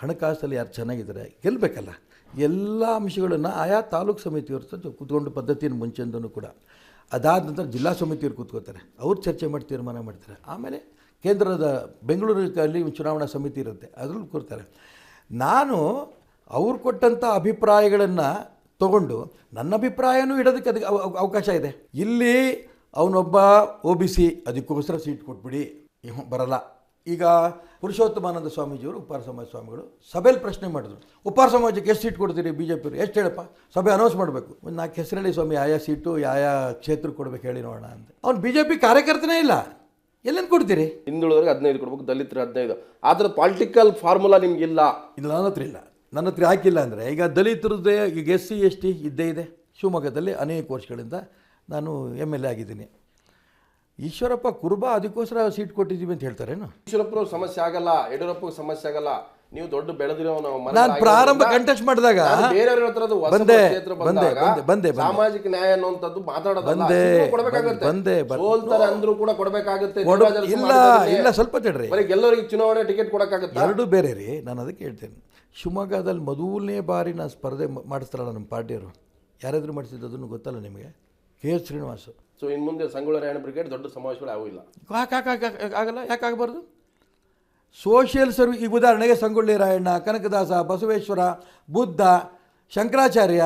ಹಣಕಾಸಲ್ಲಿ ಯಾರು ಚೆನ್ನಾಗಿದ್ದಾರೆ ಗೆಲ್ಲಬೇಕಲ್ಲ ಎಲ್ಲ ಅಂಶಗಳನ್ನು ಆಯಾ ತಾಲೂಕು ಸಮಿತಿಯವ್ರ ಕೂತ್ಕೊಂಡು ಪದ್ಧತಿಯನ್ನು ಮುಂಚೆಂದೂ ಕೂಡ. ಅದಾದ ನಂತರ ಜಿಲ್ಲಾ ಸಮಿತಿಯವರು ಕೂತ್ಕೋತಾರೆ ಅವ್ರು ಚರ್ಚೆ ಮಾಡಿ ತೀರ್ಮಾನ ಮಾಡ್ತಾರೆ. ಆಮೇಲೆ ಕೇಂದ್ರದ ಬೆಂಗಳೂರಿನಲ್ಲಿ ಚುನಾವಣಾ ಸಮಿತಿ ಇರುತ್ತೆ. ಅದರಲ್ಲಿ ಕೂರ್ತಾರೆ. ನಾನು ಅವ್ರು ಕೊಟ್ಟಂಥ ಅಭಿಪ್ರಾಯಗಳನ್ನು ತಗೊಂಡು ನನ್ನ ಅಭಿಪ್ರಾಯನೂ ಇಡೋದಕ್ಕೆ ಅದಕ್ಕೆ ಅವ- ಅವ- ಅವಕಾಶ ಇದೆ. ಇಲ್ಲಿ ಅವನೊಬ್ಬ ಒ ಬಿ ಸಿ ಅದಕ್ಕೋಸ್ಕರ ಸೀಟ್ ಕೊಟ್ಬಿಡಿ. ಬರಲ್ಲ. ಈಗ ಪುರುಷೋತ್ತಮಾನಂದ ಸ್ವಾಮೀಜಿಯವರು ಉಪಾರ ಸಮಾಜ ಸ್ವಾಮಿಗಳು ಸಭೆಯಲ್ಲಿ ಪ್ರಶ್ನೆ ಮಾಡಿದ್ರು. ಉಪಾರ ಸಮಾಜಕ್ಕೆ ಎಷ್ಟು ಸೀಟ್ ಕೊಡ್ತೀರಿ ಬಿ ಜೆ ಪಿಯವರು ಎಷ್ಟು ಹೇಳಪ್ಪ? ಸಭೆ ಅನೌನ್ಸ್ ಮಾಡಬೇಕು. ಒಂದು ನಾಲ್ಕು ಹೆಸರೇಳಿ ಸ್ವಾಮಿ ಆಯಾ ಸೀಟು ಯಾವ ಕ್ಷೇತ್ರಕ್ಕೆ ಕೊಡ್ಬೇಕು ಹೇಳಿ ನೋಡೋಣ ಅಂತ. ಅವ್ನು ಬಿ ಜೆ ಪಿ ಕಾರ್ಯಕರ್ತನೇ ಇಲ್ಲ. ಎಲ್ಲೇನು ಕೊಡ್ತೀರಿ? ಹಿಂದುಳಿದವ್ರಿಗೆ ಹದಿನೈದು ಕೊಡ್ಬೇಕು ದಲಿತರು ಹದಿನೈದು. ಆದರೆ ಪಾಲಿಟಿಕಲ್ ಫಾರ್ಮುಲಾ ನಿಮಗಿಲ್ಲ ಇಲ್ಲ. ನನ್ನ ಹತ್ರ ಇಲ್ಲ. ನನ್ನ ಹತ್ರ ಹಾಕಿಲ್ಲ ಅಂದರೆ ಈಗ ದಲಿತರದ್ದೇ ಈಗ ಎಸ್ ಸಿ ಎಸ್ ಟಿ ಇದ್ದೇ ಇದೆ. ಶಿವಮೊಗ್ಗದಲ್ಲಿ ಅನೇಕ ವರ್ಷಗಳಿಂದ ನಾನು ಎಂ ಎಲ್ ಎ ಆಗಿದ್ದೀನಿ. ಈಶ್ವರಪ್ಪ ಕುರುಬ ಅದಕ್ಕೋಸ್ಕರ ಸೀಟ್ ಕೊಟ್ಟಿದ್ದೀವಿ ಅಂತ ಹೇಳ್ತಾರೇನು? ಈಶ್ವರಪ್ಪ ಸಮಸ್ಯೆ ಆಗಲ್ಲ ಯಡಿಯೂರಪ್ಪ ಸಮಸ್ಯೆ ಆಗಲ್ಲ. ನೀವು ದೊಡ್ಡ ಬೆಳೆದಿರೋ ನಾನು ಪ್ರಾರಂಭ ಕಂಟೆಸ್ಟ್ ಮಾಡಿದಾಗ ಬಂದೆ, ಬಂದೆ. ಸಾಮಾಜಿಕ ನ್ಯಾಯ ಅನ್ನುವಂಥದ್ದು ಮಾತಾಡೋದು ಬಂದೆ. ಸೋಲ್ತಾರೆ ಅಂದ್ರೂ ಕೂಡ ಕೊಡಬೇಕಾಗುತ್ತೆ ಇಲ್ಲ ಇಲ್ಲ ಸ್ವಲ್ಪ ತಡ್ರಿ. ಎಲ್ಲರಿಗೆ ಚುನಾವಣೆ ಟಿಕೆಟ್ ಕೊಡಕ್ಕಾಗುತ್ತೆ? ಎರಡು ಬೇರೆ ರೀ ನಾನು ಅದಕ್ಕೆ ಹೇಳ್ತೇನೆ. ಶಿವಮೊಗ್ಗದಲ್ಲಿ ಮೊದಲನೇ ಬಾರಿ ನಾನು ಸ್ಪರ್ಧೆ ಮಾಡಿಸ್ತಾರಲ್ಲ ನಮ್ಮ ಪಾರ್ಟಿಯವರು. ಯಾರಾದರೂ ಮಾಡಿಸಿದ್ದು ಅದನ್ನು ಗೊತ್ತಲ್ಲ ನಿಮಗೆ? K S Srinivas. ಸೊ ಇನ್ನು ಮುಂದೆ ಸಂಗೊಳ್ಳಿ ರಾಯಣ್ಣ ಬ್ರಿಗೇಡ್ ದೊಡ್ಡ ಸಮಾವೇಶಗಳು ಯಾಕೆ ಆಗಲ್ಲ ಯಾಕೆ ಆಗಬಾರ್ದು? ಸೋಷಿಯಲ್ ಸರ್ವಿ ಈಗ ಉದಾಹರಣೆಗೆ ಸಂಗೊಳ್ಳಿ ರಾಯಣ್ಣ ಕನಕದಾಸ ಬಸವೇಶ್ವರ ಬುದ್ಧ ಶಂಕರಾಚಾರ್ಯ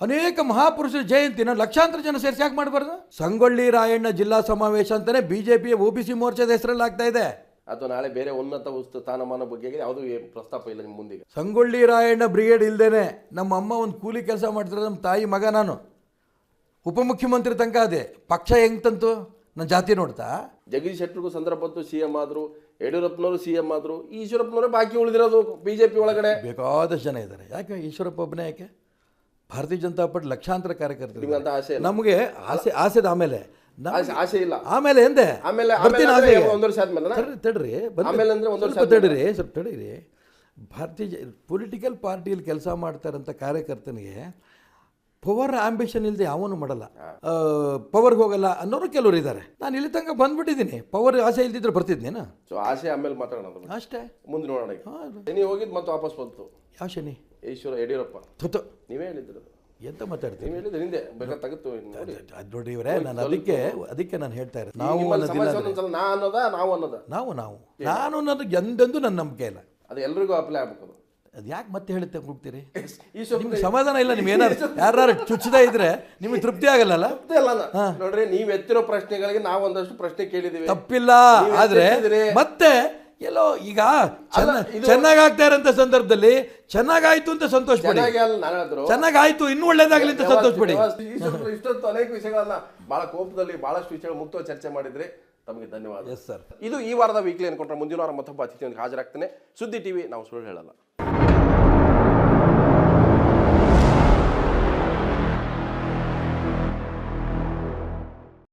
ಅನೇಕ ಮಹಾಪುರುಷರ ಜಯಂತಿನ ಲಕ್ಷಾಂತರ ಜನ ಸೇರಿಸಿ ಯಾಕೆ ಮಾಡಬಾರ್ದು? ಸಂಗೊಳ್ಳಿ ರಾಯಣ್ಣ ಜಿಲ್ಲಾ ಸಮಾವೇಶ ಅಂತಲೇ ಬಿ ಜೆ ಪಿಯ ಒ ಬಿ ಸಿ ಮೋರ್ಚಾದ ಹೆಸರಲ್ಲಿ ಆಗ್ತಾ ಇದೆ. ಅಥವಾ ನಾಳೆ ಬೇರೆ ಉನ್ನತ ಉಸ್ತು ಸ್ಥಾನಮಾನ ಬಗ್ಗೆ ಯಾವುದೂ ಏನ್ ಪ್ರಸ್ತಾಪ ಇಲ್ಲ ನಿಮ್ಮ ಮುಂದಿಗೆ. ಸಂಗೊಳ್ಳಿ ರಾಯಣ್ಣ ಬ್ರಿಗೇಡ್ ಇಲ್ದೇನೆ ನಮ್ಮ ಅಮ್ಮ ಒಂದು ಕೂಲಿ ಕೆಲಸ ಮಾಡ್ತಾರೆ ನಮ್ಮ ತಾಯಿ ಮಗ ನಾನು. ಉಪಮುಖ್ಯಮಂತ್ರಿ ತನಕ ಅದೇ. ಪಕ್ಷ ಹೆಂಗ್ ತಂತು ನನ್ನ ಜಾತಿ ನೋಡ್ತಾ? ಜಗದೀಶ್ ಶೆಟ್ಟರ್ಗೂ ಸಂದರ್ಭ ಬಂತು ಸಿ ಎಂ ಆದ್ರು ಯಡಿಯೂರಪ್ಪನವರು ಸಿ ಎಂ ಆದ್ರು ಈಶ್ವರಪ್ಪನವರೇ ಬಾಕಿ ಉಳಿದಿರೋದು ಬಿಜೆಪಿ ಒಳಗಡೆ. ಬೇಕಾದಷ್ಟು ಜನ ಇದ್ದಾರೆ ಯಾಕೆ ಈಶ್ವರಪ್ಪ ಒಬ್ಬನೇ ಯಾಕೆ? ಭಾರತೀಯ ಜನತಾ ಪಾರ್ಟಿ ಲಕ್ಷಾಂತರ ಕಾರ್ಯಕರ್ತರು ಅಂತ ಆಸೆ ನಮಗೆ ಆಸೆ ಆಸೆದ ಆಮೇಲೆ. ಆಸೆ ಇಲ್ಲ. ಆಮೇಲೆ ಎಂದೆ? ಆಮೇಲೆ ಒಂದು ವರ್ಷ ಆದ್ಮೇಲೆ ತಡ್ರಿ ಆಮೇಲೆ ಅಂದ್ರೆ ಒಂದು ವರ್ಷ ತಡೀರಿ ಸ್ವಲ್ಪ ತಡೀರಿ. ಭಾರತೀಯ ಜ ಪೊಲಿಟಿಕಲ್ ಪಾರ್ಟಿಯಲ್ಲಿ ಕೆಲಸ ಮಾಡ್ತಾರಂತ ಕಾರ್ಯಕರ್ತನಿಗೆ ಪವರ್ ಆಂಬಿಷನ್ ಇಲ್ಲದೆ ಯಾವನು ಮಾಡಲ್ಲ. ಪವರ್ಗೆ ಹೋಗಲ್ಲ ಅನ್ನೋರು ಕೆಲವರು ಇದ್ದಾರೆ. ನಾನು ಇಲ್ಲಿ ತನಕ ಬಂದ್ಬಿಟ್ಟಿದ್ದೀನಿ. ಪವರ್ ಆಸೆ ಇಲ್ದಿದ್ರೆ ಬರ್ತಿದ್ನೇನ? ಸೊ ಆಸೆ ಆಮೇಲೆ ಮಾತಾಡೋಣ ಅಷ್ಟೇ. ಮುಂದೆ ನೋಡೋಣ. ಶನಿ ಹೋಗಿದ್ ಮತ್ತೆ ವಾಪಸ್ ಬಂತು. ಯಾವ ಶನಿ? ಈಶ್ವರ ಯಡಿಯೂರಪ್ಪ. ತುತ್ತು ನೀವೇ ಹೇಳಿದ್ರು ಎಂತ ಮಾತಾಡ್ತೀವಿ ನೀವು ಹೇಳಿದ್ರೆ ಹಿಂದೆ. ಬೇಕಾದ್ರೆ ತೆಗೆದು ನೋಡಿ. ಅದು ನೋಡಿ ಇವರೇ ನಾನು ಅದಕ್ಕೆ ಅದಕ್ಕೆ ನಾನು ಹೇಳ್ತಾ ಇರೋದು. ನಾವು ನಿಮ್ಮಲ್ಲಿ ಅನ್ನೋದಿಲ್ಲ ಸಮಸ್ಯೆ ನಾ ಅನ್ನೋದ? ನಾವು ಅನ್ನೋದ? ನಾವು ನಾವು. ನಾನು ಅನ್ನೋದು ಎಂದೆಂದೂ ನನ್ನ ನಂಬಿಕೆ ಇಲ್ಲ. ಅದು ಎಲ್ರಿಗೂ ಅಪ್ಲೈ ಆಗ್ಬೇಕು ಅದು. ಯಾಕೆ ಮತ್ತೆ ಹೇಳುತ್ತೆ ಹೋಗ್ತೀರಿ? ನಿಮ್ಗೆ ಸಮಾಧಾನ ಇಲ್ಲ ನಿಮ್ಗೆ ಏನಾದ್ರು ಯಾರು ಚುಚ್ಚದೇ ಇದ್ರೆ ನಿಮ್ಗೆ ತೃಪ್ತಿ ಅಣ್ಣ. ನೋಡ್ರಿ ನೀವ್ ಎತ್ತಿರೋ ಪ್ರಶ್ನೆಗಳಿಗೆ ನಾವು ಒಂದಷ್ಟು ಪ್ರಶ್ನೆ ಕೇಳಿದೀವಿ. ತಪ್ಪಿಲ್ಲ. ಆದ್ರೆ ಮತ್ತೆ ಎಲ್ಲೋ ಈಗ ಚೆನ್ನ ಚೆನ್ನಾಗಿ ಆಗ್ತಾ ಇರೋಂಥ ಸಂದರ್ಭದಲ್ಲಿ ಚೆನ್ನಾಗಾಯ್ತು ಅಂತ ಸಂತೋಷ ಪಡಿ ಚೆನ್ನಾಗಾಯ್ತು ಇನ್ನೂ ಒಳ್ಳೇದಾಗಲಿ ಅಂತ ಸಂತೋಷ ಪಡಿ ಇಷ್ಟೊಂದು ಇಷ್ಟೊತ್ತು ಅನೇಕ ವಿಷಯಗಳನ್ನ ಬಹಳ ಕೋಪದಲ್ಲಿ ಬಹಳಷ್ಟು ವಿಷಯಗಳು ಮುಕ್ತ ಚರ್ಚೆ ಮಾಡಿದ್ರಿ. ತಮಗೆ ಧನ್ಯವಾದ. ಎಸ್ ಸರ್ ಇದು ಈ ವಾರದ ವೀಕ್ಲಿ ಅನ್ಕೊಂಡ್ರೆ ಮುಂದಿನ ವಾರ ಮತ್ತೊಬ್ಬ ಅತಿಥಿಯೊಂದಿಗೆ ಹಾಜರಾಗ್ತೇನೆ. ಸುದ್ದಿ ಟಿವಿ ನಾವು ಸುಳ್ಳು ಹೇಳಲ್ಲ.